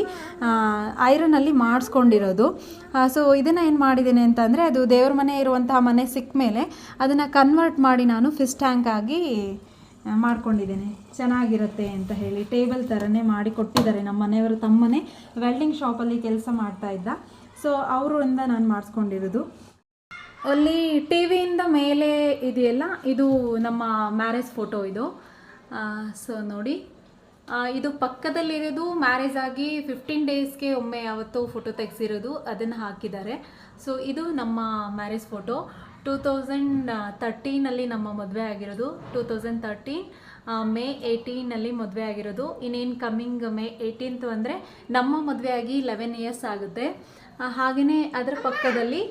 ಐರನಲ್ಲಿ ಮಾಡಿಸ್ಕೊಂಡಿರೋದು. ಸೊ ಇದನ್ನು ಏನು ಮಾಡಿದ್ದೀನಿ ಅಂತಂದರೆ ಅದು ದೇವ್ರ ಮನೆ ಇರುವಂತಹ ಮನೆ ಸಿಕ್ಕ ಮೇಲೆ ಅದನ್ನು ಕನ್ವರ್ಟ್ ಮಾಡಿ ನಾನು ಫಿಶ್ ಟ್ಯಾಂಕ್ ಆಗಿ ಆ, ಮಾಡ್ಕೊಂಡಿದ್ದೇನೆ. ಚೆನ್ನಾಗಿರುತ್ತೆ ಅಂತ ಹೇಳಿ ಟೇಬಲ್ ಥರನೇ ಮಾಡಿ ಕೊಟ್ಟಿದ್ದಾರೆ ನಮ್ಮ ಮನೆಯವರು. ತಮ್ಮನೇ ವೆಲ್ಡಿಂಗ್ ಶಾಪಲ್ಲಿ ಕೆಲಸ ಮಾಡ್ತಾ ಇದ್ದ. ಸೊ ಅವರಿಂದ ನಾನು ಮಾಡಿಸ್ಕೊಂಡಿರೋದು. ಅಲ್ಲಿ ಟಿ ವಿಯಿಂದ ಮೇಲೆ ಇದೆಯಲ್ಲ, ಇದು ನಮ್ಮ ಮ್ಯಾರೇಜ್ ಫೋಟೋ ಇದು. ಸೊ ನೋಡಿ. ಇದು ಪಕ್ಕದಲ್ಲಿರೋದು ಮ್ಯಾರೇಜ್ ಆಗಿ ಫಿಫ್ಟೀನ್ ಡೇಸ್ಗೆ ಒಮ್ಮೆ ಅವತ್ತು ಫೋಟೋ ತೆಗೆಸಿರೋದು. ಅದನ್ನು ಹಾಕಿದ್ದಾರೆ. ಸೊ ಇದು ನಮ್ಮ ಮ್ಯಾರೇಜ್ ಫೋಟೋ. ಟೂ ತೌಸಂಡ್ ತರ್ಟೀನಲ್ಲಿ ನಮ್ಮ ಮದುವೆ ಆಗಿರೋದು. ಟೂ ತೌಸಂಡ್ ತರ್ಟೀನ್ ಮೇ ಏಯ್ಟೀನಲ್ಲಿ ಮದುವೆ ಆಗಿರೋದು. ಇನ್ನೇನು ಕಮ್ಮಿಂಗ್ ಮೇ ಏಯ್ಟೀನ್ತು ಅಂದರೆ ನಮ್ಮ ಮದುವೆ ಆಗಿ ಲೆವೆನ್ ಇಯರ್ಸ್ ಆಗುತ್ತೆ ಹಾಗೆಯೇ ಅದರ ಪಕ್ಕದಲ್ಲಿ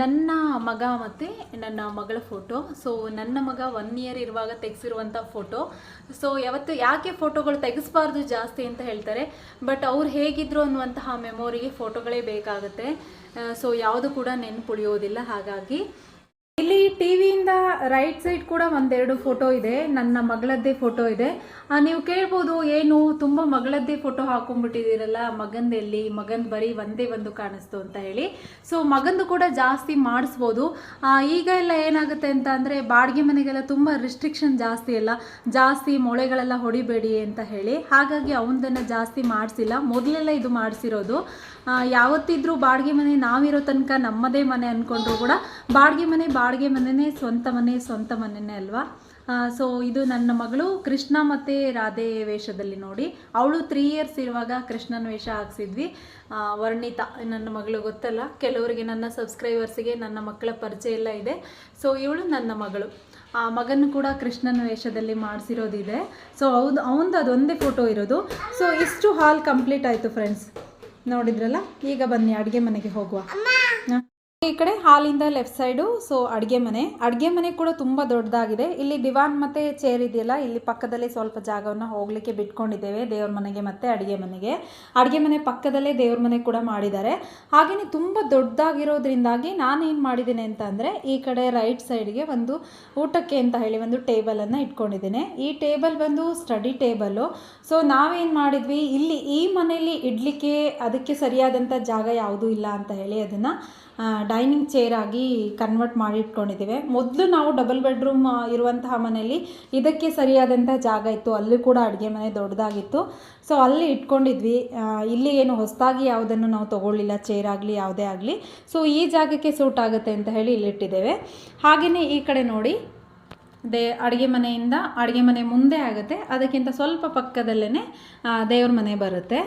ನನ್ನ ಮಗ ಮತ್ತು ನನ್ನ ಮಗಳ ಫೋಟೋ ಸೊ ನನ್ನ ಮಗ ಒನ್ ಇಯರ್ ಇರುವಾಗ ತೆಗೆಸಿರುವಂಥ ಫೋಟೋ ಸೊ ಯಾವತ್ತು ಯಾಕೆ ಫೋಟೋಗಳು ತೆಗೆಸ್ಬಾರ್ದು ಜಾಸ್ತಿ ಅಂತ ಹೇಳ್ತಾರೆ. ಬಟ್ ಅವ್ರು ಹೇಗಿದ್ರು ಅನ್ನುವಂತಹ ಮೆಮೊರಿಗೆ ಫೋಟೋಗಳೇ ಬೇಕಾಗುತ್ತೆ. ಸೊ ಯಾವುದು ಕೂಡ ನೆನ್ಪುಳಿಯೋದಿಲ್ಲ. ಹಾಗಾಗಿ ಇಲ್ಲಿ ಟಿ ವಿಯಿಂದ ರೈಟ್ ಸೈಡ್ ಕೂಡ ಒಂದೆರಡು ಫೋಟೋ ಇದೆ. ನನ್ನ ಮಗಳದ್ದೇ ಫೋಟೋ ಇದೆ. ನೀವು ಕೇಳ್ಬೋದು, ಏನು, ತುಂಬ ಮಗಳದ್ದೇ ಫೋಟೋ ಹಾಕೊಂಡ್ಬಿಟ್ಟಿದ್ದೀರಲ್ಲ, ಮಗಂದೆಲ್ಲಿ, ಮಗನ್ ಬರೀ ಒಂದೇ ಒಂದು ಕಾಣಿಸ್ತು ಅಂತ ಹೇಳಿ. ಸೊ ಮಗಂದು ಕೂಡ ಜಾಸ್ತಿ ಮಾಡಿಸ್ಬೋದು. ಈಗ ಎಲ್ಲ ಏನಾಗುತ್ತೆ ಅಂತ ಅಂದರೆ, ಬಾಡಿಗೆ ಮನೆಗೆಲ್ಲ ತುಂಬ ರಿಸ್ಟ್ರಿಕ್ಷನ್ ಜಾಸ್ತಿ ಎಲ್ಲ ಜಾಸ್ತಿ ಮೊಳೆಗಳೆಲ್ಲ ಹೊಡಿಬೇಡಿ ಅಂತ ಹೇಳಿ. ಹಾಗಾಗಿ ಅವನದನ್ನು ಜಾಸ್ತಿ ಮಾಡಿಸಿಲ್ಲ. ಮೊದಲೆಲ್ಲ ಇದು ಮಾಡಿಸಿರೋದು. ಯಾವತ್ತಿದ್ರೂ ಬಾಡಿಗೆ ಮನೆ ನಾವಿರೋ ತನಕ ನಮ್ಮದೇ ಮನೆ ಅಂದ್ಕೊಂಡ್ರು ಕೂಡ, ಬಾಡಿಗೆ ಮನೆ ಬಾಡಿಗೆ ಮನೆನೇ, ಸ್ವಂತ ಮನೆ, ಸ್ವಂತ ಮನೆಯೇ ಅಲ್ವಾ? ಸೊ ಇದು ನನ್ನ ಮಗಳು ಕೃಷ್ಣ ಮತ್ತು ರಾಧೆ ವೇಷದಲ್ಲಿ ನೋಡಿ. ಅವಳು ತ್ರೀ ಇಯರ್ಸ್ ಇರುವಾಗ ಕೃಷ್ಣನ ವೇಷ ಹಾಕ್ಸಿದ್ವಿ. ವರ್ಣಿತಾ, ನನ್ನ ಮಗಳು ಗೊತ್ತಲ್ಲ? ಕೆಲವರಿಗೆ ನನ್ನ ಸಬ್ಸ್ಕ್ರೈಬರ್ಸಿಗೆ ನನ್ನ ಮಕ್ಕಳ ಪರಿಚಯ ಎಲ್ಲ ಇದೆ. ಸೊ ಇವಳು ನನ್ನ ಮಗಳು. ಆ ಮಗನ ಕೂಡ ಕೃಷ್ಣನ ವೇಷದಲ್ಲಿ ಮಾಡಿಸಿರೋದಿದೆ. ಸೊ ಅವ್ದು, ಅವನದು ಅದೊಂದೇ ಫೋಟೋ ಇರೋದು. ಸೊ ಇಷ್ಟು ಹಾಲ್ ಕಂಪ್ಲೀಟ್ ಆಯಿತು ಫ್ರೆಂಡ್ಸ್ ನೋಡಿದ್ರಲ್ಲ? ಈಗ ಬನ್ನಿ, ಅಡುಗೆ ಮನೆಗೆ ಹೋಗುವ. ಈ ಕಡೆ ಹಾಲಿಂದ ಲೆಫ್ಟ್ ಸೈಡು ಸೊ ಅಡುಗೆ ಮನೆ. ಅಡುಗೆ ಮನೆ ಕೂಡ ತುಂಬ ದೊಡ್ಡದಾಗಿದೆ. ಇಲ್ಲಿ ದಿವಾನ್ ಮತ್ತೆ ಚೇರ್ ಇದೆಯಲ್ಲ, ಇಲ್ಲಿ ಪಕ್ಕದಲ್ಲೇ ಸ್ವಲ್ಪ ಜಾಗವನ್ನು ಹೋಗಲಿಕ್ಕೆ ಬಿಟ್ಕೊಂಡಿದ್ದೇವೆ, ದೇವ್ರ ಮನೆಗೆ ಮತ್ತೆ ಅಡುಗೆ ಮನೆಗೆ. ಅಡುಗೆ ಮನೆ ಪಕ್ಕದಲ್ಲೇ ದೇವ್ರ ಮನೆ ಕೂಡ ಮಾಡಿದ್ದಾರೆ. ಹಾಗೆಯೇ ತುಂಬ ದೊಡ್ಡದಾಗಿರೋದ್ರಿಂದಾಗಿ ನಾನೇನು ಮಾಡಿದ್ದೀನಿ ಅಂತ ಅಂದರೆ, ಈ ಕಡೆ ರೈಟ್ ಸೈಡ್ಗೆ ಒಂದು ಊಟಕ್ಕೆ ಅಂತ ಹೇಳಿ ಒಂದು ಟೇಬಲನ್ನು ಇಟ್ಕೊಂಡಿದ್ದೇನೆ. ಈ ಟೇಬಲ್ ಬಂದು ಸ್ಟಡಿ ಟೇಬಲ್ಲು ಸೊ ನಾವೇನು ಮಾಡಿದ್ವಿ, ಇಲ್ಲಿ ಈ ಮನೆಯಲ್ಲಿ ಇಡಲಿಕ್ಕೆ ಅದಕ್ಕೆ ಸರಿಯಾದಂಥ ಜಾಗ ಯಾವುದೂ ಇಲ್ಲ ಅಂತ ಹೇಳಿ ಅದನ್ನು ಡೈನಿಂಗ್ ಚೇರ್ ಆಗಿ ಕನ್ವರ್ಟ್ ಮಾಡಿ ಇಟ್ಕೊಂಡಿದ್ದೇವೆ ಮೊದಲು ನಾವು ಡಬಲ್ ಬೆಡ್ರೂಮ್ ಇರುವಂತಹ ಮನೆಯಲ್ಲಿ ಇದಕ್ಕೆ ಸರಿಯಾದಂಥ ಜಾಗ ಇತ್ತು. ಅಲ್ಲೂ ಕೂಡ ಅಡುಗೆ ಮನೆ ದೊಡ್ಡದಾಗಿತ್ತು. ಸೊ ಅಲ್ಲಿ ಇಟ್ಕೊಂಡಿದ್ವಿ. ಇಲ್ಲಿ ಏನು ಹೊಸದಾಗಿ ಯಾವುದನ್ನು ನಾವು ತೊಗೊಳ್ಳಿಲ್ಲ. ಚೇರ್ ಆಗಲಿ, ಯಾವುದೇ ಆಗಲಿ. ಸೊ ಈ ಜಾಗಕ್ಕೆ ಸೂಟ್ ಆಗುತ್ತೆ ಅಂತ ಹೇಳಿ ಇಲ್ಲಿಟ್ಟಿದ್ದೇವೆ ಹಾಗೆಯೇ ಈ ಕಡೆ ನೋಡಿ. ದೇ, ಅಡುಗೆ ಮನೆಯಿಂದ ಅಡುಗೆ ಮನೆ ಮುಂದೆ ಆಗುತ್ತೆ. ಅದಕ್ಕಿಂತ ಸ್ವಲ್ಪ ಪಕ್ಕದಲ್ಲೇ ದೇವ್ರ ಮನೆ ಬರುತ್ತೆ.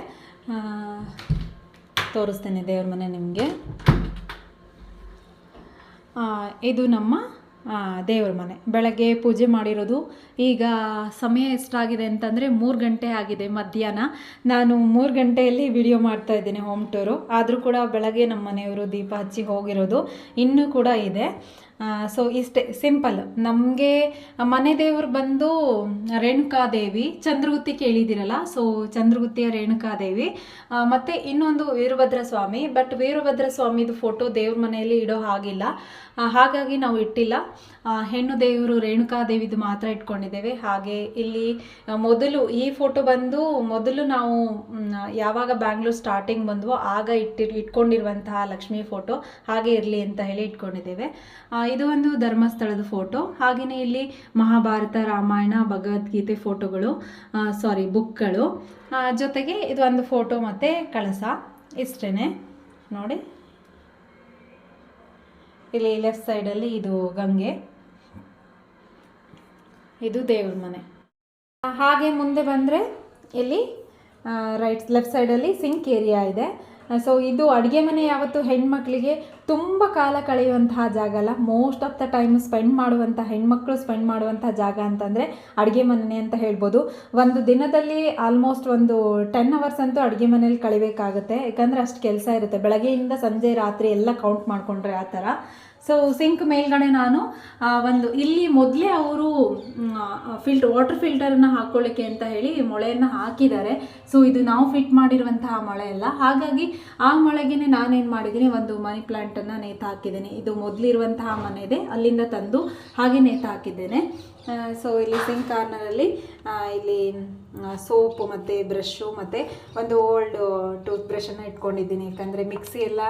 ತೋರಿಸ್ತೇನೆ ದೇವ್ರ ಮನೆ ನಿಮಗೆ. ಇದು ನಮ್ಮ ದೇವರ ಮನೆ. ಬೆಳಗ್ಗೆ ಪೂಜೆ ಮಾಡಿರೋದು ಈಗ ಸಮಯ ಎಷ್ಟಾಗಿದೆ ಅಂತಂದರೆ ಮೂರು ಗಂಟೆ ಆಗಿದೆ ಮಧ್ಯಾಹ್ನ. ನಾನು ಮೂರು ಗಂಟೆಯಲ್ಲಿ ವಿಡಿಯೋ ಮಾಡ್ತಾ ಇದ್ದೀನಿ ಹೋಮ್ ಟೂರು ಆದರೂ ಕೂಡ ಬೆಳಗ್ಗೆ ನಮ್ಮ ಮನೆಯವರು ದೀಪ ಹಚ್ಚಿ ಹೋಗಿರೋದು ಇನ್ನೂ ಕೂಡ ಇದೆ. ಸೊ ಇಷ್ಟೇ ಸಿಂಪಲ್ ನಮಗೆ ಮನೆ ದೇವರು ಬಂದು ರೇಣುಕಾದೇವಿ, ಚಂದ್ರಗುತ್ತಿ ಕೇಳಿದಿರಲ್ಲ ಸೊ ಚಂದ್ರಗುತ್ತಿಯ ರೇಣುಕಾದೇವಿ. ಮತ್ತು ಇನ್ನೊಂದು ವೀರಭದ್ರ ಸ್ವಾಮಿ ಬಟ್ ವೀರಭದ್ರ ಸ್ವಾಮಿದು ಫೋಟೋ ದೇವ್ರ ಮನೆಯಲ್ಲಿ ಇಡೋ ಹಾಗಿಲ್ಲ. ಹಾಗಾಗಿ ನಾವು ಇಟ್ಟಿಲ್ಲ. ಹೆಣ್ಣು ದೇವರು ರೇಣುಕಾದೇವಿದು ಮಾತ್ರ ಇಟ್ಕೊಂಡಿದ್ದೇವೆ. ಹಾಗೆ ಇಲ್ಲಿ ಮೊದಲು ಈ ಫೋಟೋ ಬಂದು ಮೊದಲು ನಾವು ಯಾವಾಗ ಬ್ಯಾಂಗ್ಳೂರ್ ಸ್ಟಾರ್ಟಿಂಗ್ ಬಂದವೋ ಆಗ ಇಟ್ಟಿ ಇಟ್ಕೊಂಡಿರುವಂತಹ ಲಕ್ಷ್ಮಿ ಫೋಟೋ ಹಾಗೆ ಇರಲಿ ಅಂತ ಹೇಳಿ ಇಟ್ಕೊಂಡಿದ್ದೇವೆ. ಇದು ಒಂದು ಧರ್ಮಸ್ಥಳದ ಫೋಟೋ ಹಾಗೆಯೇ ಇಲ್ಲಿ ಮಹಾಭಾರತ, ರಾಮಾಯಣ, ಭಗವದ್ಗೀತೆ ಫೋಟೋಗಳು ಸಾರಿ ಬುಕ್ಗಳು ಜೊತೆಗೆ ಇದು ಒಂದು ಫೋಟೋ ಮತ್ತು ಕಳಸ. ಇಷ್ಟೇ ನೋಡಿ. ಇಲ್ಲಿ ಲೆಫ್ಟ್ ಸೈಡಲ್ಲಿ ಇದು ಗಂಗೆ. ಇದು ದೇವ್ರ ಮನೆ. ಹಾಗೆ ಮುಂದೆ ಬಂದರೆ ಇಲ್ಲಿ ರೈಟ್ ಲೆಫ್ಟ್ ಸೈಡಲ್ಲಿ ಸಿಂಕ್ ಏರಿಯಾ ಇದೆ. ಸೊ ಇದು ಅಡುಗೆ ಮನೆ ಯಾವತ್ತು ಹೆಣ್ಮಕ್ಳಿಗೆ ತುಂಬ ಕಾಲ ಕಳೆಯುವಂತಹ ಜಾಗ ಅಲ್ಲ. Most of the time spend ಮಾಡುವಂಥ ಹೆಣ್ಮಕ್ಳು ಸ್ಪೆಂಡ್ ಮಾಡುವಂಥ ಜಾಗ ಅಂತಂದರೆ ಅಡುಗೆ ಮನೆ ಅಂತ ಹೇಳ್ಬೋದು. ಒಂದು ದಿನದಲ್ಲಿ ಆಲ್ಮೋಸ್ಟ್ ಒಂದು ಟೆನ್ ಅವರ್ಸ್ ಅಂತೂ ಅಡುಗೆ ಮನೇಲಿ ಕಳಿಬೇಕಾಗುತ್ತೆ. ಯಾಕಂದರೆ ಅಷ್ಟು ಕೆಲಸ ಇರುತ್ತೆ. ಬೆಳಗ್ಗೆಯಿಂದ ಸಂಜೆ ರಾತ್ರಿ ಎಲ್ಲ ಕೌಂಟ್ ಮಾಡಿಕೊಂಡ್ರೆ ಆ ಥರ. ಸೊ ಸಿಂಕ್ ಮೇಲ್ಗಡೆ ನಾನು ಒಂದು ಇಲ್ಲಿ ಮೊದಲೇ ಅವರು ಫಿಲ್ಟ್ ವಾಟರ್ ಫಿಲ್ಟರನ್ನು ಹಾಕ್ಕೊಳ್ಳಿಕ್ಕೆ ಅಂತ ಹೇಳಿ ಮೊಳೆಯನ್ನು ಹಾಕಿದ್ದಾರೆ. ಸೊ ಇದು ನಾವು ಫಿಟ್ ಮಾಡಿರುವಂತಹ ಮೊಳೆ ಅಲ್ಲ. ಹಾಗಾಗಿ ಆ ಮೊಳೆಗೆ ನಾನೇನು ಮಾಡಿದ್ದೀನಿ, ಒಂದು ಮನಿ ಪ್ಲ್ಯಾಂಟನ್ನು ನೇತು ಹಾಕಿದ್ದೀನಿ. ಇದು ಮೊದಲಿರುವಂತಹ ಮನೆ ಇದೆ ಅಲ್ಲಿಂದ ತಂದು ಹಾಗೆ ನೇತು ಹಾಕಿದ್ದೇನೆ. ಸೊ ಇಲ್ಲಿ ಸಿಂಕ್ ಕಾರ್ನರಲ್ಲಿ ಇಲ್ಲಿ ಸೋಪು ಮತ್ತು ಬ್ರಷು ಮತ್ತು ಒಂದು ಓಲ್ಡ್ ಟೂತ್ ಬ್ರಷನ್ನು ಇಟ್ಕೊಂಡಿದ್ದೀನಿ. ಯಾಕಂದರೆ ಮಿಕ್ಸಿ ಎಲ್ಲ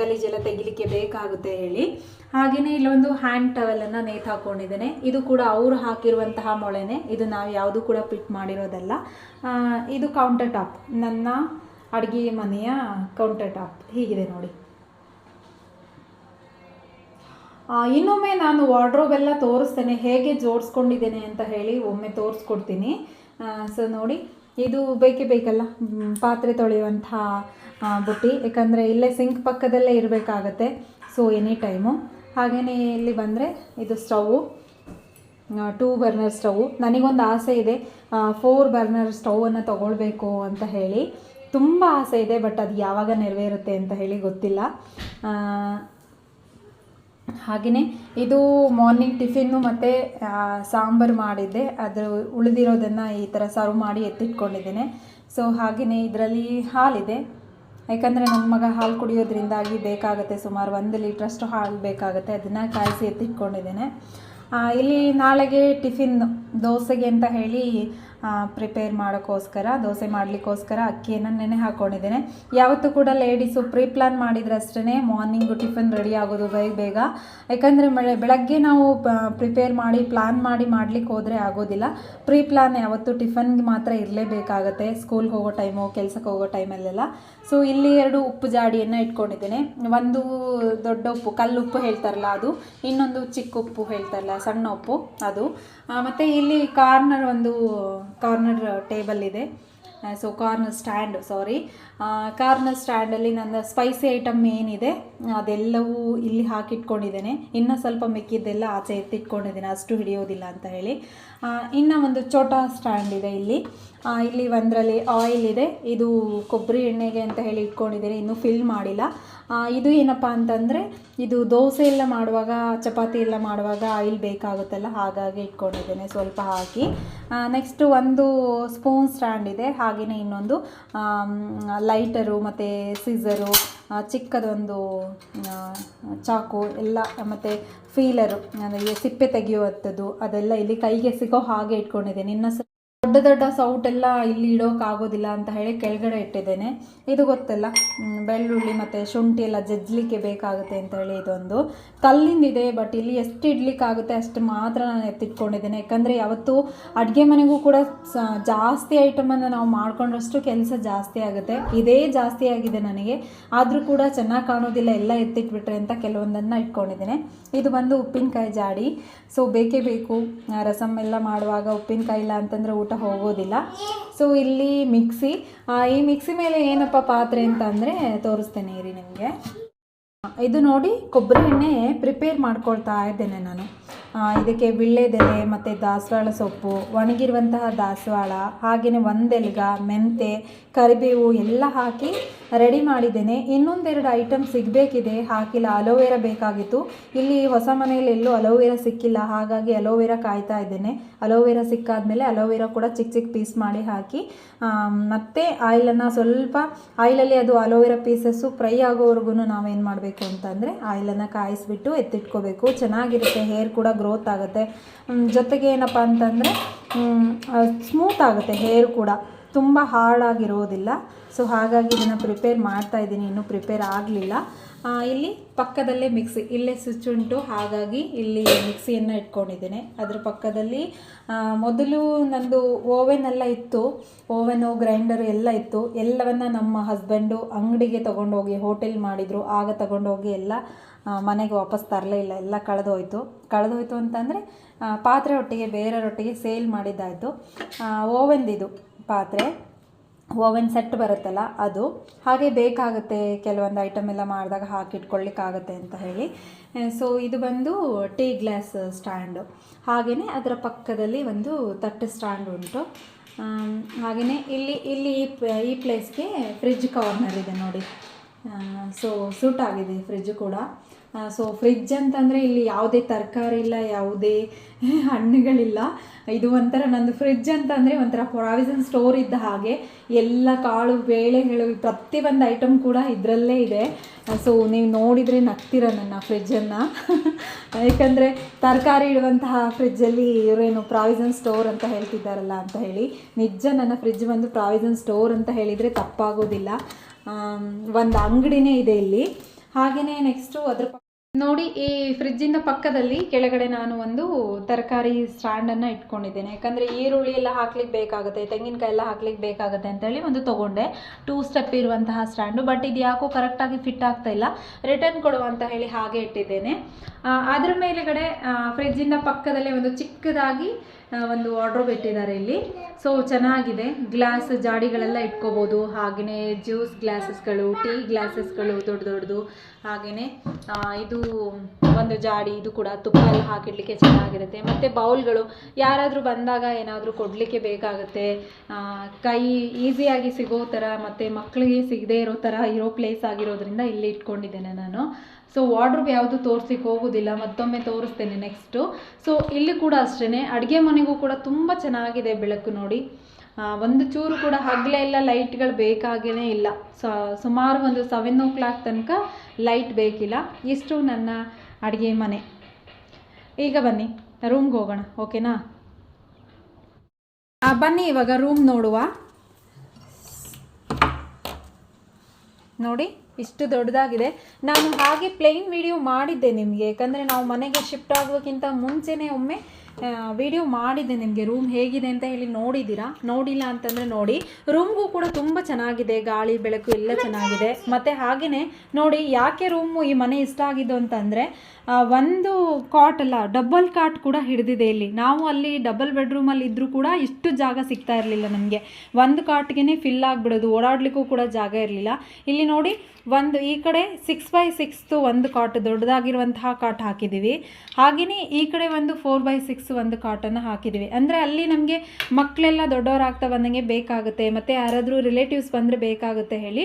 ಗಲೀಜೆಲ್ಲ ತೆಗಿಲಿಕ್ಕೆ ಬೇಕಾಗುತ್ತೆ ಹೇಳಿ. ಹಾಗೆಯೇ ಇಲ್ಲೊಂದು ಹ್ಯಾಂಡ್ ಟವೆಲನ್ನು ನೇತು ಹಾಕ್ಕೊಂಡಿದ್ದೇನೆ ಇದು ಕೂಡ ಅವರು ಹಾಕಿರುವಂತಹ ಮೊಳೆನೇ. ಇದು ನಾವು ಯಾವುದು ಕೂಡ ಪಿಟ್ ಮಾಡಿರೋದಲ್ಲ. ಇದು ಕೌಂಟರ್ ಟಾಪ್ ನನ್ನ ಅಡುಗೆ ಮನೆಯ ಕೌಂಟರ್ ಟಾಪ್ ಹೀಗಿದೆ ನೋಡಿ. ಇನ್ನೊಮ್ಮೆ ನಾನು ವಾರ್ಡ್ರೋಬ್ ಎಲ್ಲ ತೋರಿಸ್ತೇನೆ. ಹೇಗೆ ಜೋಡಿಸ್ಕೊಂಡಿದ್ದೇನೆ ಅಂತ ಹೇಳಿ ಒಮ್ಮೆ ತೋರಿಸ್ಕೊಡ್ತೀನಿ. ಸೊ ನೋಡಿ, ಇದು ಬೇಕೇ ಬೇಕಲ್ಲ ಪಾತ್ರೆ ತೊಳೆಯುವಂಥ ಬುಟ್ಟಿ. ಯಾಕಂದರೆ ಇಲ್ಲೇ ಸಿಂಕ್ ಪಕ್ಕದಲ್ಲೇ ಇರಬೇಕಾಗತ್ತೆ ಸೊ ಎನಿ ಟೈಮು ಹಾಗೆಯೇ ಇಲ್ಲಿ ಬಂದರೆ ಇದು ಸ್ಟವ್ ಟೂ ಬರ್ನರ್ ಸ್ಟವ್ ನನಗೊಂದು ಆಸೆ ಇದೆ ಫೋರ್ ಬರ್ನರ್ ಸ್ಟವನ್ನು ತೊಗೊಳ್ಬೇಕು ಅಂತ ಹೇಳಿ. ತುಂಬ ಆಸೆ ಇದೆ ಬಟ್ ಅದು ಯಾವಾಗ ನೆರವೇರುತ್ತೆ ಅಂತ ಹೇಳಿ ಗೊತ್ತಿಲ್ಲ. ಹಾಗೆಯೇ ಇದು ಮಾರ್ನಿಂಗ್ ಟಿಫಿನ್ನು ಮತ್ತು ಸಾಂಬಾರು ಮಾಡಿದ್ದೆ. ಅದು ಉಳಿದಿರೋದನ್ನು ಈ ಥರ ಸರ್ವ್ ಮಾಡಿ ಎತ್ತಿಟ್ಕೊಂಡಿದ್ದೇನೆ. ಸೊ ಹಾಗೆಯೇ ಇದರಲ್ಲಿ ಹಾಲಿದೆ. ಯಾಕಂದರೆ ನನ್ನ ಮಗ ಹಾಲು ಕುಡಿಯೋದ್ರಿಂದಾಗಿ ಬೇಕಾಗುತ್ತೆ, ಸುಮಾರು ಒಂದು ಲೀಟ್ರಷ್ಟು ಹಾಲು ಬೇಕಾಗುತ್ತೆ. ಅದನ್ನು ಕಾಯಿಸಿ ಎತ್ತಿಟ್ಕೊಂಡಿದ್ದೇನೆ. ಇಲ್ಲಿ ನಾಳೆಗೆ ಟಿಫಿನ್ ದೋಸೆಗೆ ಅಂತ ಹೇಳಿ ಪ್ರಿಪೇರ್ ಮಾಡೋಕ್ಕೋಸ್ಕರ, ದೋಸೆ ಮಾಡಲಿಕ್ಕೋಸ್ಕರ ಅಕ್ಕಿಯನ್ನು ನೆನೆ ಹಾಕ್ಕೊಂಡಿದ್ದೇನೆ ಯಾವತ್ತೂ ಕೂಡ ಲೇಡೀಸು ಪ್ರೀ ಪ್ಲಾನ್ ಮಾಡಿದ್ರೆ ಅಷ್ಟೇ ಮಾರ್ನಿಂಗು ಟಿಫಿನ್ ರೆಡಿ ಆಗೋದು ಬೇಗ ಬೇಗ. ಯಾಕಂದರೆ ಮಳೆ, ಬೆಳಗ್ಗೆ ನಾವು ಪ್ರಿಪೇರ್ ಮಾಡಿ ಪ್ಲಾನ್ ಮಾಡಿ ಮಾಡಲಿಕ್ಕೆ ಹೋದರೆ ಆಗೋದಿಲ್ಲ. ಪ್ರೀ ಪ್ಲಾನ್ ಯಾವತ್ತು ಟಿಫನ್ಗೆ ಮಾತ್ರ ಇರಲೇಬೇಕಾಗತ್ತೆ. ಸ್ಕೂಲ್ಗೆ ಹೋಗೋ ಟೈಮು ಕೆಲಸಕ್ಕೆ ಹೋಗೋ ಟೈಮಲ್ಲೆಲ್ಲ ಸೊ ಇಲ್ಲಿ ಎರಡು ಉಪ್ಪು ಜಾಡಿಯನ್ನು ಇಟ್ಕೊಂಡಿದ್ದೇನೆ. ಒಂದು ದೊಡ್ಡ ಉಪ್ಪು, ಕಲ್ಲು ಉಪ್ಪು ಹೇಳ್ತಾರಲ್ಲ ಅದು. ಇನ್ನೊಂದು ಚಿಕ್ಕ ಉಪ್ಪು ಹೇಳ್ತಾರಲ್ಲ, ಸಣ್ಣ ಉಪ್ಪು ಅದು. ಮತ್ತು ಮತ್ತೆ ಇಲ್ಲಿ ಕಾರ್ನರ್ ಒಂದು ಕಾರ್ನರ್ ಟೇಬಲ್ ಇದೆ. So corner stand sorry corner ಸ್ಟ್ಯಾಂಡಲ್ಲಿ ನನ್ನ ಸ್ಪೈಸಿ ಐಟಮ್ ಏನಿದೆ ಅದೆಲ್ಲವೂ ಇಲ್ಲಿ ಹಾಕಿಟ್ಕೊಂಡಿದ್ದೇನೆ. ಇನ್ನೂ ಸ್ವಲ್ಪ ಮೆಕ್ಕಿದ್ದೆಲ್ಲ ಆಚೆ ಎತ್ತಿಟ್ಕೊಂಡಿದ್ದೀನಿ. ಅಷ್ಟು ಹಿಡಿಯೋದಿಲ್ಲ ಅಂತ ಹೇಳಿ. ಇನ್ನೂ ಒಂದು ಚೋಟಾ ಸ್ಟ್ಯಾಂಡ್ ಇದೆ ಇಲ್ಲಿ. ಇಲ್ಲಿ ಒಂದರಲ್ಲಿ ಆಯಿಲ್ ಇದೆ. ಇದು ಕೊಬ್ಬರಿ ಎಣ್ಣೆಗೆ ಅಂತ ಹೇಳಿ ಇಟ್ಕೊಂಡಿದ್ದೀನಿ. ಇನ್ನೂ ಫಿಲ್ ಮಾಡಿಲ್ಲ. ಇದು ಏನಪ್ಪ ಅಂತಂದರೆ, ಇದು ದೋಸೆ ಎಲ್ಲ ಮಾಡುವಾಗ, ಚಪಾತಿ ಎಲ್ಲ ಮಾಡುವಾಗ ಆಯಿಲ್ ಬೇಕಾಗುತ್ತಲ್ಲ, ಹಾಗಾಗಿ ಇಟ್ಕೊಂಡಿದ್ದೇನೆ ಸ್ವಲ್ಪ ಹಾಕಿ. ನೆಕ್ಸ್ಟು ಒಂದು ಸ್ಪೂನ್ ಸ್ಟ್ಯಾಂಡ್ ಇದೆ ಹಾಗೆಯೇ ಇನ್ನೊಂದು ಲೈಟರು ಮತ್ತು ಸೀಸರು ಚಿಕ್ಕದೊಂದು ಚಾಕು, ಎಲ್ಲ, ಮತ್ತು ಫೀಲರು ಅಂದರೆ ಸಿಪ್ಪೆ ತೆಗೆಯುವಂಥದ್ದು ಅದೆಲ್ಲ ಇಲ್ಲಿ ಕೈಗೆ ಸಿಗೋ ಹಾಗೆ ಇಟ್ಕೊಂಡಿದ್ದೇನೆ. ಇನ್ನು ಸ ದೊಡ್ಡ ಸೌಟ್ ಎಲ್ಲ ಇಲ್ಲಿ ಇಡೋಕ್ಕಾಗೋದಿಲ್ಲ ಅಂತ ಹೇಳಿ ಕೆಳಗಡೆ ಇಟ್ಟಿದ್ದೇನೆ. ಇದು ಗೊತ್ತಲ್ಲ ಬೆಳ್ಳುಳ್ಳಿ ಮತ್ತು ಶುಂಠಿ ಎಲ್ಲ ಜಜ್ಜಲಿಕ್ಕೆ ಬೇಕಾಗುತ್ತೆ ಅಂತ ಹೇಳಿ ಇದೊಂದು. ಕಲ್ಲಿಂದಿದೆ ಬಟ್ ಇಲ್ಲಿ ಎಷ್ಟು ಇಡ್ಲಿಕ್ಕಾಗುತ್ತೆ ಅಷ್ಟು ಮಾತ್ರ ನಾನು ಎತ್ತಿಟ್ಕೊಂಡಿದ್ದೇನೆ. ಯಾಕಂದರೆ ಯಾವತ್ತು ಅಡುಗೆ ಮನೆಗೂ ಕೂಡ ಜಾಸ್ತಿ ಐಟಮನ್ನು ನಾವು ಮಾಡ್ಕೊಂಡಷ್ಟು ಕೆಲಸ ಜಾಸ್ತಿ ಆಗುತ್ತೆ. ಇದೇ ಜಾಸ್ತಿ ಆಗಿದೆ ನನಗೆ. ಆದರೂ ಕೂಡ ಚೆನ್ನಾಗಿ ಕಾಣೋದಿಲ್ಲ, ಎಲ್ಲ ಎತ್ತಿಟ್ಬಿಟ್ರೆ ಅಂತ ಕೆಲವೊಂದನ್ನು ಇಟ್ಕೊಂಡಿದ್ದೇನೆ. ಇದು ಬಂದು ಉಪ್ಪಿನಕಾಯಿ ಜಾಡಿ. ಸೊ ಬೇಕೇ ಬೇಕು. ರಸಮ್ ಎಲ್ಲ ಮಾಡುವಾಗ ಉಪ್ಪಿನಕಾಯಿ ಇಲ್ಲ ಅಂತಂದರೆ ಊಟ ಹೋಗೋದಿಲ್ಲ. ಸೊ ಇಲ್ಲಿ ಮಿಕ್ಸಿ ಈ ಮಿಕ್ಸಿ ಮೇಲೆ ಏನಪ್ಪ ಪಾತ್ರೆ ಅಂತ ಅಂದರೆ ತೋರಿಸ್ತೇನೆ ಇರಿ ನಿಮಗೆ. ಇದು ನೋಡಿ ಕೊಬ್ಬರಿ ಎಣ್ಣೆ ಪ್ರಿಪೇರ್ ಮಾಡ್ಕೊಳ್ತಾ ಇದ್ದೇನೆ ನಾನು. ಇದಕ್ಕೆ ವಿಳ್ಳೆದೆಲೆ ಮತ್ತು ದಾಸವಾಳ ಸೊಪ್ಪು, ಒಣಗಿರುವಂತಹ ದಾಸವಾಳ ಹಾಗೆಯೇ ಒಂದೆಲ್ಗ, ಮೆಂತೆ, ಕರಿಬೇವು ಎಲ್ಲ ಹಾಕಿ ರೆಡಿ ಮಾಡಿದ್ದೇನೆ. ಇನ್ನೊಂದೆರಡು ಐಟಮ್ ಸಿಗಬೇಕಿದೆ. ಹಾಕಿಲ್ಲ, ಅಲೋವೆರಾ ಬೇಕಾಗಿತ್ತು. ಇಲ್ಲಿ ಹೊಸ ಮನೆಯಲ್ಲಿ ಎಲ್ಲೂ ಅಲೋವೆರಾ ಸಿಕ್ಕಿಲ್ಲ. ಹಾಗಾಗಿ ಅಲೋವೆರಾ ಕಾಯ್ತಾ ಇದ್ದೇನೆ. ಅಲೋವೆರಾ ಸಿಕ್ಕಾದ್ಮೇಲೆ ಅಲೋವೆರಾ ಕೂಡ ಚಿಕ್ಕ ಚಿಕ್ಕ ಪೀಸ್ ಮಾಡಿ ಹಾಕಿ ಮತ್ತೆ ಆಯಿಲನ್ನು ಸ್ವಲ್ಪ, ಆಯಿಲಲ್ಲಿ ಅದು ಅಲೋವೆರಾ ಪೀಸಸ್ಸು ಫ್ರೈ ಆಗೋವರೆಗೂ ನಾವೇನು ಮಾಡಬೇಕು ಅಂತಂದರೆ ಆಯಿಲನ್ನು ಕಾಯಿಸಿಬಿಟ್ಟು ಎತ್ತಿಟ್ಕೋಬೇಕು. ಚೆನ್ನಾಗಿರುತ್ತೆ ಹೇರ್ ಕೂಡ ಗ್ರೋತ್ ಆಗುತ್ತೆ. ಜೊತೆಗೆ ಏನಪ್ಪ ಅಂತಂದರೆ ಸ್ಮೂತ್ ಆಗುತ್ತೆ ಹೇರ್ ಕೂಡ. ತುಂಬ ಹಾರ್ಡಾಗಿರೋದಿಲ್ಲ ಸೊ ಹಾಗಾಗಿ ಇದನ್ನು ಪ್ರಿಪೇರ್ ಮಾಡ್ತಾ ಇದ್ದೀನಿ. ಇನ್ನೂ ಪ್ರಿಪೇರ್ ಆಗಲಿಲ್ಲ. ಇಲ್ಲಿ ಪಕ್ಕದಲ್ಲೇ ಮಿಕ್ಸಿ ಇಲ್ಲೇ ಸ್ವಿಚ್ ಉಂಟು. ಹಾಗಾಗಿ ಇಲ್ಲಿ ಮಿಕ್ಸಿಯನ್ನು ಇಟ್ಕೊಂಡಿದ್ದೇನೆ. ಅದ್ರ ಪಕ್ಕದಲ್ಲಿ ಮೊದಲು ನಂದು ಓವೆನ್ ಎಲ್ಲ ಇತ್ತು. ಓವೆನು ಗ್ರೈಂಡರು ಎಲ್ಲ ಇತ್ತು. ಎಲ್ಲವನ್ನು ನಮ್ಮ ಹಸ್ಬೆಂಡು ಅಂಗಡಿಗೆ ತೊಗೊಂಡೋಗಿ ಹೋಟೆಲ್ ಮಾಡಿದರು. ಆಗ ತೊಗೊಂಡೋಗಿ ಎಲ್ಲ ಮನೆಗೆ ವಾಪಸ್ ತರಲೇ ಇಲ್ಲ, ಎಲ್ಲ ಕಳೆದೋಯ್ತು. ಕಳೆದೋಯ್ತು ಅಂತಂದರೆ ಪಾತ್ರೆ ಒಟ್ಟಿಗೆ ಬೇರೆಯವರೊಟ್ಟಿಗೆ ಸೇಲ್ ಮಾಡಿದ್ದಾಯಿತು. ಓವೆಂದಿದು ಪಾತ್ರೆ. ಓವೆನ್ ಸೆಟ್ ಬರುತ್ತಲ್ಲ ಅದು. ಹಾಗೆ ಬೇಕಾಗುತ್ತೆ, ಕೆಲವೊಂದು ಐಟಮ್ ಎಲ್ಲ ಮಾಡಿದಾಗ ಹಾಕಿಟ್ಕೊಳ್ಳಿಕ್ಕಾಗತ್ತೆ ಅಂತ ಹೇಳಿ. ಸೊ ಇದು ಬಂದು ಟೀ ಗ್ಲಾಸ್ ಸ್ಟ್ಯಾಂಡು. ಹಾಗೆಯೇ ಅದರ ಪಕ್ಕದಲ್ಲಿ ಒಂದು ತಟ್ಟೆ ಸ್ಟ್ಯಾಂಡ್ ಉಂಟು. ಹಾಗೆಯೇ ಇಲ್ಲಿ ಇಲ್ಲಿ ಈ ಈ ಪ್ಲೇಸ್ಗೆ ಫ್ರಿಜ್ ಕಾರ್ನರ್ ಇದೆ ನೋಡಿ. ಸೊ ಸೂಟ್ ಆಗಿದೆ ಫ್ರಿಜ್ ಕೂಡ. ಸೊ ಫ್ರಿಜ್ ಅಂತಂದರೆ ಇಲ್ಲಿ ಯಾವುದೇ ತರಕಾರಿ ಇಲ್ಲ, ಯಾವುದೇ ಹಣ್ಣುಗಳಿಲ್ಲ. ಇದು ಒಂಥರ ನಂದು ಫ್ರಿಜ್ ಅಂತಂದರೆ ಒಂಥರ ಪ್ರಾವಿಸನ್ ಸ್ಟೋರ್ ಇದ್ದ ಹಾಗೆ ಎಲ್ಲ ಕಾಳು, ಬೇಳೆಗಳು ಪ್ರತಿಯೊಂದು ಐಟಮ್ ಕೂಡ ಇದರಲ್ಲೇ ಇದೆ. ಸೊ ನೀವು ನೋಡಿದರೆ ನಗ್ತೀರ ನನ್ನ ಫ್ರಿಜ್ಜನ್ನು ಯಾಕಂದರೆ ತರಕಾರಿ ಇಡುವಂತಹ ಫ್ರಿಜ್ಜಲ್ಲಿ ಇವರೇನು ಪ್ರಾವಿಸನ್ ಸ್ಟೋರ್ ಅಂತ ಹೇಳ್ತಿದ್ದಾರಲ್ಲ ಅಂತ ಹೇಳಿ. ನಿಜ ನನ್ನ ಫ್ರಿಜ್ ಬಂದು ಪ್ರಾವಿಸನ್ ಸ್ಟೋರ್ ಅಂತ ಹೇಳಿದರೆ ತಪ್ಪಾಗೋದಿಲ್ಲ. ಒಂದು ಅಂಗಡಿನೇ ಇದೆ ಇಲ್ಲಿ. ಹಾಗೆಯೇ ನೆಕ್ಸ್ಟು ಅದ್ರ ನೋಡಿ, ಈ ಫ್ರಿಜ್ಜಿನ ಪಕ್ಕದಲ್ಲಿ ಕೆಳಗಡೆ ನಾನು ಒಂದು ತರಕಾರಿ ಸ್ಟ್ಯಾಂಡನ್ನು ಇಟ್ಕೊಂಡಿದ್ದೇನೆ. ಯಾಕಂದರೆ ಈರುಳ್ಳಿ ಎಲ್ಲ ಹಾಕ್ಲಿಕ್ಕೆ ಬೇಕಾಗುತ್ತೆ, ತೆಂಗಿನಕಾಯಿ ಎಲ್ಲ ಹಾಕ್ಲಿಕ್ಕೆ ಬೇಕಾಗುತ್ತೆ ಅಂತೇಳಿ ಒಂದು ತೊಗೊಂಡೆ. ಟೂ ಸ್ಟೆಪ್ ಇರುವಂತಹ ಸ್ಟ್ಯಾಂಡು ಬಟ್ ಇದು ಯಾಕೋ ಕರೆಕ್ಟಾಗಿ ಫಿಟ್ ಆಗ್ತಾ ಇಲ್ಲ. ರಿಟರ್ನ್ ಕೊಡುವ ಅಂತ ಹೇಳಿ ಹಾಗೆ ಇಟ್ಟಿದ್ದೇನೆ. ಅದರ ಮೇಲೆಗಡೆ ಫ್ರಿಜ್ಜಿನ ಪಕ್ಕದಲ್ಲೇ ಒಂದು ಚಿಕ್ಕದಾಗಿ ಒಂದು ವಾರ್ಡ್ರೋಬ್ ಇಟ್ಟಿದ್ದಾರೆ ಇಲ್ಲಿ. ಸೊ ಚೆನ್ನಾಗಿದೆ. ಗ್ಲಾಸ್ ಜಾಡಿಗಳೆಲ್ಲ ಇಟ್ಕೋಬೋದು. ಹಾಗೆಯೇ ಜ್ಯೂಸ್ ಗ್ಲಾಸಸ್ಗಳು ಟೀ ಗ್ಲಾಸಸ್ಗಳು ದೊಡ್ಡ ದೊಡ್ಡದು. ಹಾಗೆಯೇ ಇದು ಒಂದು ಜಾಡಿ, ಇದು ಕೂಡ ತುಪ್ಪ ಎಲ್ಲ ಹಾಕಿಡ್ಲಿಕ್ಕೆ ಚೆನ್ನಾಗಿರುತ್ತೆ. ಮತ್ತು ಬೌಲ್ಗಳು, ಯಾರಾದರೂ ಬಂದಾಗ ಏನಾದರೂ ಕೊಡಲಿಕ್ಕೆ ಬೇಕಾಗುತ್ತೆ. ಕೈ ಈಸಿಯಾಗಿ ಸಿಗೋ ಥರ, ಮತ್ತು ಮಕ್ಕಳಿಗೆ ಸಿಗದೇ ಇರೋ ಥರ ಇರೋ ಪ್ಲೇಸ್ ಆಗಿರೋದ್ರಿಂದ ಇಲ್ಲಿ ಇಟ್ಕೊಂಡಿದ್ದೇನೆ ನಾನು. ಸೊ ವಾರ್ಡ್ರೂಬ್ ಯಾವುದು ತೋರಿಸಿಕ್ಕೆ ಹೋಗೋದಿಲ್ಲ, ಮತ್ತೊಮ್ಮೆ ತೋರಿಸ್ತೇನೆ ನೆಕ್ಸ್ಟು ಸೊ ಇಲ್ಲಿ ಕೂಡ ಅಷ್ಟೇ ಅಡುಗೆ ಮನೆಗೂ ಕೂಡ ತುಂಬ ಚೆನ್ನಾಗಿದೆ ಬೆಳಕು ನೋಡಿ. ಒಂದು ಚೂರು ಕೂಡ ಹಗಲೇ ಇಲ್ಲ ಲೈಟ್ಗಳು ಬೇಕಾಗೇ ಇಲ್ಲ. ಸುಮಾರು ಒಂದು ಸೆವೆನ್ ಓ ಕ್ಲಾಕ್ ತನಕ ಲೈಟ್ ಬೇಕಿಲ್ಲ. ಇಷ್ಟು ನನ್ನ ಅಡುಗೆ ಮನೆ. ಈಗ ಬನ್ನಿ ರೂಮ್ಗೆ ಹೋಗೋಣ ಓಕೆನಾ ಬನ್ನಿ ಇವಾಗ ರೂಮ್ ನೋಡುವ. ನೋಡಿ. ಇಷ್ಟು ದೊಡ್ಡದಾಗಿದೆ. ನಾನು ಹಾಗೆ ಪ್ಲೇನ್ ವಿಡಿಯೋ ಮಾಡಿದ್ದೆ ನಿಮಗೆ. ಯಾಕಂದರೆ ನಾವು ಮನೆಗೆ ಶಿಫ್ಟ್ ಆಗೋಕ್ಕಿಂತ ಮುಂಚೆನೇ ಒಮ್ಮೆ ವಿಡಿಯೋ ಮಾಡಿದ್ದೆ ನಿಮಗೆ. ರೂಮ್ ಹೇಗಿದೆ ಅಂತ ಹೇಳಿ ನೋಡಿದ್ದೀರಾ? ನೋಡಿಲ್ಲ ಅಂತಂದರೆ ನೋಡಿ. ರೂಮ್ಗೂ ಕೂಡ ತುಂಬ ಚೆನ್ನಾಗಿದೆ. ಗಾಳಿ, ಬೆಳಕು ಎಲ್ಲ ಚೆನ್ನಾಗಿದೆ. ಮತ್ತು ಹಾಗೆಯೇ ನೋಡಿ, ಯಾಕೆ ರೂಮು ಈ ಮನೆ ಇಷ್ಟ ಆಗಿದ್ದು ಅಂತಂದರೆ ಒಂದು ಕಾಟ್ ಅಲ್ಲ ಡಬಲ್ ಕಾಟ್ ಕೂಡ ಹಿಡಿದಿದೆ ಇಲ್ಲಿ. ನಾವು ಅಲ್ಲಿ ಡಬಲ್ ಬೆಡ್ರೂಮಲ್ಲಿ ಇದ್ದರೂ ಕೂಡ ಇಷ್ಟು ಜಾಗ ಸಿಗ್ತಾ ಇರಲಿಲ್ಲ ನಮಗೆ. ಒಂದು ಕಾಟ್ಗೆ ಫಿಲ್ ಆಗಿಬಿಡೋದು, ಓಡಾಡಲಿಕ್ಕೂ ಕೂಡ ಜಾಗ ಇರಲಿಲ್ಲ. ಇಲ್ಲಿ ನೋಡಿ, ಒಂದು ಈ ಕಡೆ ಸಿಕ್ಸ್ ಬೈ ಸಿಕ್ಸ್ದು ಒಂದು ಕಾಟ್ ದೊಡ್ಡದಾಗಿರುವಂತಹ ಕಾಟ್ ಹಾಕಿದ್ದೀವಿ. ಹಾಗೆಯೇ ಈ ಕಡೆ ಒಂದು ಫೋರ್ ಬೈ ಸಿಕ್ಸ್ ಒಂದು ಕಾಟನ್ನು ಹಾಕಿದ್ದೀವಿ. ಅಂದರೆ ಅಲ್ಲಿ ನಮಗೆ ಮಕ್ಕಳೆಲ್ಲ ದೊಡ್ಡವರಾಗ್ತಾ ಬಂದಂಗೆ ಬೇಕಾಗುತ್ತೆ, ಮತ್ತು ಯಾರಾದರೂ ರಿಲೇಟಿವ್ಸ್ ಬಂದರೆ ಬೇಕಾಗುತ್ತೆ ಹೇಳಿ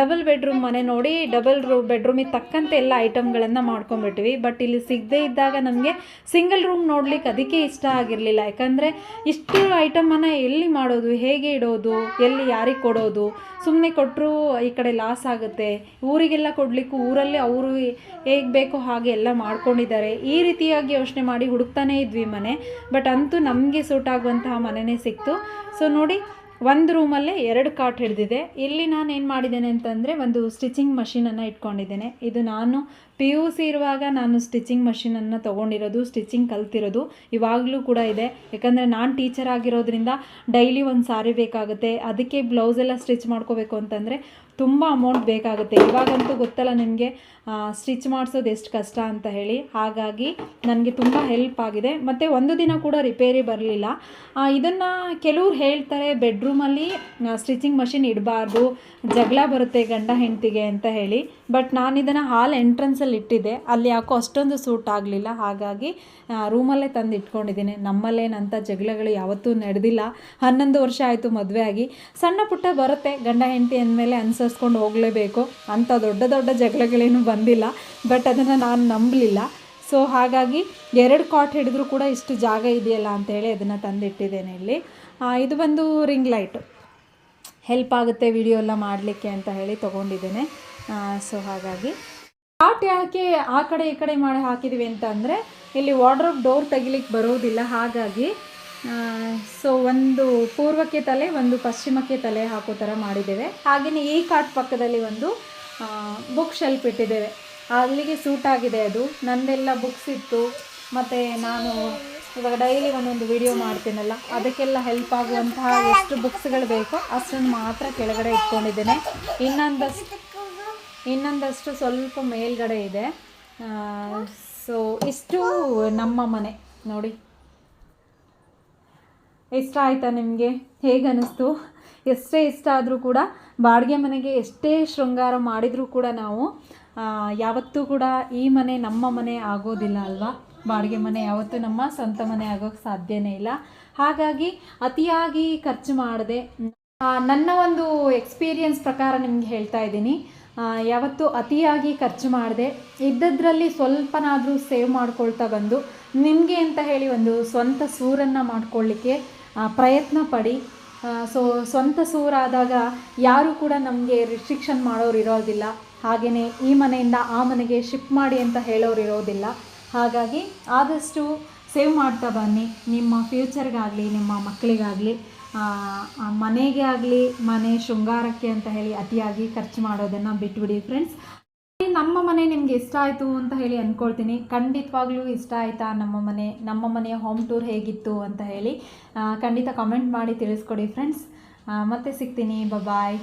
ಡಬಲ್ ಬೆಡ್ರೂಮ್ ಮನೆ ನೋಡಿ ಡಬಲ್ ರೂ ಬೆಡ್ರೂಮಿಗೆ ತಕ್ಕಂತೆ ಎಲ್ಲ ಐಟಮ್ಗಳನ್ನು ಮಾಡ್ಕೊಂಬಿಟ್ವಿ ಬಟ್ ಇಲ್ಲಿ ಸಿಗದೇ ಇದ್ದಾಗ ನಮಗೆ ಸಿಂಗಲ್ ರೂಮ್ ನೋಡ್ಲಿಕ್ಕೆ ಅದಕ್ಕೆ ಇಷ್ಟ ಆಗಿರಲಿಲ್ಲ. ಯಾಕಂದರೆ ಇಷ್ಟು ಐಟಮನ್ನು ಎಲ್ಲಿ ಮಾಡೋದು, ಹೇಗೆ ಇಡೋದು, ಎಲ್ಲಿ ಯಾರಿಗೆ ಕೊಡೋದು ಸುಮ್ಮನೆ ಕೊಟ್ಟರು ಈ ಕಡೆ ಲಾಸ್ ಆಗುತ್ತೆ. ಊರಿಗೆಲ್ಲ ಕೊಡಲಿಕ್ಕೂ ಊರಲ್ಲೇ ಅವರು ಹೇಗೆ ಬೇಕೋ ಹಾಗೆ ಎಲ್ಲ ಮಾಡ್ಕೊಂಡಿದ್ದಾರೆ. ಈ ರೀತಿಯಾಗಿ ಯೋಚನೆ ಮಾಡಿ ಹುಡುಕ್ತಾನೇ ಇದ್ವಿ ಮನೆ. ಬಟ್ ಅಂತೂ ನಮಗೆ ಸೂಟ್ ಆಗುವಂತಹ ಮನೆಯೇ ಸಿಕ್ತು. ಸೊ ನೋಡಿ, ಒಂದು ರೂಮಲ್ಲೇ ಎರಡು ಕಾಟ್ ಹಿಡಿದಿದೆ. ಇಲ್ಲಿ ನಾನು ಏನು ಮಾಡಿದ್ದೇನೆ ಅಂತಂದರೆ ಒಂದು ಸ್ಟಿಚಿಂಗ್ ಮಷೀನನ್ನು ಇಟ್ಕೊಂಡಿದ್ದೇನೆ. ಇದು ನಾನು ಪಿ ಯು ಸಿ ಇರುವಾಗ ನಾನು ಸ್ಟಿಚಿಂಗ್ ಮಷಿನನ್ನು ತೊಗೊಂಡಿರೋದು ಸ್ಟಿಚಿಂಗ್ ಕಲ್ತಿರೋದು ಇವಾಗಲೂ ಕೂಡ ಇದೆ. ಯಾಕಂದರೆ ನಾನು ಟೀಚರ್ ಆಗಿರೋದ್ರಿಂದ ಡೈಲಿ ಒಂದು ಸಾರಿ ಬೇಕಾಗುತ್ತೆ. ಅದಕ್ಕೆ ಬ್ಲೌಸ್ ಎಲ್ಲ ಸ್ಟಿಚ್ ಮಾಡ್ಕೋಬೇಕು ಅಂತಂದರೆ ತುಂಬ ಅಮೌಂಟ್ ಬೇಕಾಗುತ್ತೆ. ಇವಾಗಂತೂ ಗೊತ್ತಲ್ಲ ನಿಮಗೆ ಸ್ಟಿಚ್ ಮಾಡಿಸೋದು ಎಷ್ಟು ಕಷ್ಟ ಅಂತ ಹೇಳಿ. ಹಾಗಾಗಿ ನನಗೆ ತುಂಬ ಹೆಲ್ಪ್ ಆಗಿದೆ. ಮತ್ತು ಒಂದು ದಿನ ಕೂಡ ರಿಪೇರಿ ಬರಲಿಲ್ಲ. ಇದನ್ನು ಕೆಲವ್ರು ಹೇಳ್ತಾರೆ ಬೆಡ್ರೂಮಲ್ಲಿ ಸ್ಟಿಚಿಂಗ್ ಮಷಿನ್ ಇಡಬಾರ್ದು, ಜಗಳ ಬರುತ್ತೆ ಗಂಡ ಹೆಂಡತಿಗೆ ಅಂತ ಹೇಳಿ. ಬಟ್ ನಾನು ಇದನ್ನು ಹಾಲ್ ಎಂಟ್ರೆನ್ಸಲ್ಲಿ ಇಟ್ಟಿದ್ದೆ. ಅಲ್ಲಿ ಯಾಕೋ ಅಷ್ಟೊಂದು ಸೂಟ್ ಆಗಲಿಲ್ಲ. ಹಾಗಾಗಿ ರೂಮಲ್ಲೇ ತಂದು ಇಟ್ಕೊಂಡಿದ್ದೀನಿ ನಮ್ಮಲ್ಲೇನಂಥ ಜಗಳಗಳು ಯಾವತ್ತೂ ನಡೆದಿಲ್ಲ. ಹನ್ನೊಂದು ವರ್ಷ ಆಯಿತು ಮದುವೆ ಆಗಿ. ಸಣ್ಣ ಪುಟ್ಟ ಬರುತ್ತೆ. ಗಂಡ, ಹೆಂಡತಿ ಅಂದಮೇಲೆ ಅನುಸರಿಸ್ಕೊಂಡು ಹೋಗಲೇಬೇಕು. ಅಂಥ ದೊಡ್ಡ ದೊಡ್ಡ ಜಗಳಗಳೇನು ಬಂದಿಲ್ಲ. ಬಟ್ ಅದನ್ನು ನಾನು ನಂಬಲಿಲ್ಲ. ಸೊ, ಹಾಗಾಗಿ ಎರಡು ಕಾಟ್ ಹಿಡಿದ್ರೂ ಕೂಡ ಇಷ್ಟು ಜಾಗ ಇದೆಯಲ್ಲ ಅಂತೇಳಿ ಅದನ್ನು ತಂದಿಟ್ಟಿದ್ದೇನೆ ಇಲ್ಲಿ. ಇದು ಬಂದು ರಿಂಗ್ ಲೈಟು. ಹೆಲ್ಪ್ ಆಗುತ್ತೆ ವಿಡಿಯೋ ಎಲ್ಲ ಮಾಡಲಿಕ್ಕೆ ಅಂತ ಹೇಳಿ ತೊಗೊಂಡಿದ್ದೇನೆ. ಸೊ ಹಾಗಾಗಿ ಪಾಟ್ ಯಾಕೆ ಆ ಕಡೆ ಈ ಕಡೆ ಮಾಡಿ ಹಾಕಿದ್ದೀವಿ ಅಂತ ಅಂದರೆ ಇಲ್ಲಿ ವಾರ್ಡ್ರೋಬ್ ಡೋರ್ ತೆಗಿಲಿಕ್ಕೆ ಬರೋದಿಲ್ಲ, ಹಾಗಾಗಿ ಸೊ ಒಂದು ಪೂರ್ವಕ್ಕೆ ತಲೆ, ಒಂದು ಪಶ್ಚಿಮಕ್ಕೆ ತಲೆ ಹಾಕೋ ಥರ ಮಾಡಿದ್ದೇವೆ. ಹಾಗೆಯೇ ಈ ಕಾಟ್ ಪಕ್ಕದಲ್ಲಿ ಒಂದು ಬುಕ್ ಶೆಲ್ಫ್ ಇಟ್ಟಿದ್ದೇವೆ. ಅಲ್ಲಿಗೆ ಸೂಟ್ ಆಗಿದೆ ಅದು. ನಂದೆಲ್ಲ ಬುಕ್ಸ್ ಇತ್ತು. ಮತ್ತು ನಾನು ಇವಾಗ ಡೈಲಿ ಒಂದೊಂದು ವಿಡಿಯೋ ಮಾಡ್ತೀನಲ್ಲ, ಅದಕ್ಕೆಲ್ಲ ಹೆಲ್ಪ್ ಆಗುವಂತಹ ಎಷ್ಟು ಬುಕ್ಸ್ಗಳು ಬೇಕೋ ಅಷ್ಟನ್ನು ಮಾತ್ರ ಕೆಳಗಡೆ ಇಟ್ಕೊಂಡಿದ್ದೇನೆ. ಇನ್ನೊಂದಷ್ಟು ಇನ್ನೊಂದಷ್ಟು ಸ್ವಲ್ಪ ಮೇಲ್ಗಡೆ ಇದೆ. ಸೊ ಇಷ್ಟು ನಮ್ಮ ಮನೆ. ನೋಡಿ. ಇಷ್ಟ ಆಯಿತಾ ನಿಮಗೆ? ಹೇಗೆ ಅನ್ನಿಸ್ತು ಎಷ್ಟೇ ಇಷ್ಟ ಆದರೂ ಕೂಡ ಬಾಡಿಗೆ ಮನೆಗೆ ಎಷ್ಟೇ ಶೃಂಗಾರ ಮಾಡಿದರೂ ಕೂಡ ನಾವು ಯಾವತ್ತೂ ಕೂಡ ಈ ಮನೆ ನಮ್ಮ ಮನೆ ಆಗೋದಿಲ್ಲ ಅಲ್ವಾ? ಬಾಡಿಗೆ ಮನೆ ಯಾವತ್ತೂ ನಮ್ಮ ಸ್ವಂತ ಮನೆ ಆಗೋಕ್ಕೆ ಸಾಧ್ಯನೇ ಇಲ್ಲ. ಹಾಗಾಗಿ ಅತಿಯಾಗಿ ಖರ್ಚು ಮಾಡದೆ. ನನ್ನ ಒಂದು ಎಕ್ಸ್ಪೀರಿಯನ್ಸ್ ಪ್ರಕಾರ ನಿಮ್ಗೆ ಹೇಳ್ತಾ ಇದ್ದೀನಿ. ಯಾವತ್ತೂ ಅತಿಯಾಗಿ ಖರ್ಚು ಮಾಡದೆ ಇದ್ದದ್ರಲ್ಲಿ ಸ್ವಲ್ಪನಾದರೂ ಸೇವ್ ಮಾಡ್ಕೊಳ್ತಾ ಬಂದು ನಿಮಗೆ ಅಂತ ಹೇಳಿ ಒಂದು ಸ್ವಂತ ಸೂರನ್ನು ಮಾಡ್ಕೊಳ್ಳಿಕ್ಕೆ ಪ್ರಯತ್ನ ಪಡಿ. ಸೊ ಸ್ವಂತ ಸೂರಾದಾಗ ಯಾರು ಕೂಡ ನಮಗೆ ರಿಸ್ಟ್ರಿಕ್ಷನ್ ಮಾಡೋರು ಇರೋದಿಲ್ಲ. ಹಾಗೆಯೇ ಈ ಮನೆಯಿಂದ ಆ ಮನೆಗೆ ಶಿಫ್ಟ್ ಮಾಡಿ ಅಂತ ಹೇಳೋರು ಇರೋದಿಲ್ಲ. ಹಾಗಾಗಿ ಆದಷ್ಟು ಸೇವ್ ಮಾಡ್ತಾ ಬನ್ನಿ. ನಿಮ್ಮ ಫ್ಯೂಚರ್ಗಾಗಲಿ ನಿಮ್ಮ ಮಕ್ಕಳಿಗಾಗಲಿ. ಮನೆಗೆ ಆಗಲಿ, ಮನೆ ಶೃಂಗಾರಕ್ಕೆ ಅಂತ ಹೇಳಿ ಅತಿಯಾಗಿ ಖರ್ಚು ಮಾಡೋದನ್ನು ಬಿಟ್ಬಿಡಿ ಫ್ರೆಂಡ್ಸ್ ನಮ್ಮ ಮನೆ ನಿಮ್ಗೆ ಇಷ್ಟ ಆಯಿತು ಅಂತ ಹೇಳಿ ಅಂದ್ಕೊಳ್ತೀನಿ ಖಂಡಿತವಾಗ್ಲೂ ಇಷ್ಟ ಆಯಿತಾ ನಮ್ಮ ಮನೆ? ನಮ್ಮ ಮನೆಯ ಹೋಮ್ ಟೂರ್ ಹೇಗಿತ್ತು ಅಂತ ಹೇಳಿ ಖಂಡಿತ ಕಮೆಂಟ್ ಮಾಡಿ ತಿಳಿಸ್ಕೊಡಿ ಫ್ರೆಂಡ್ಸ್ ಮತ್ತೆ ಸಿಗ್ತೀನಿ. ಬಾಯ್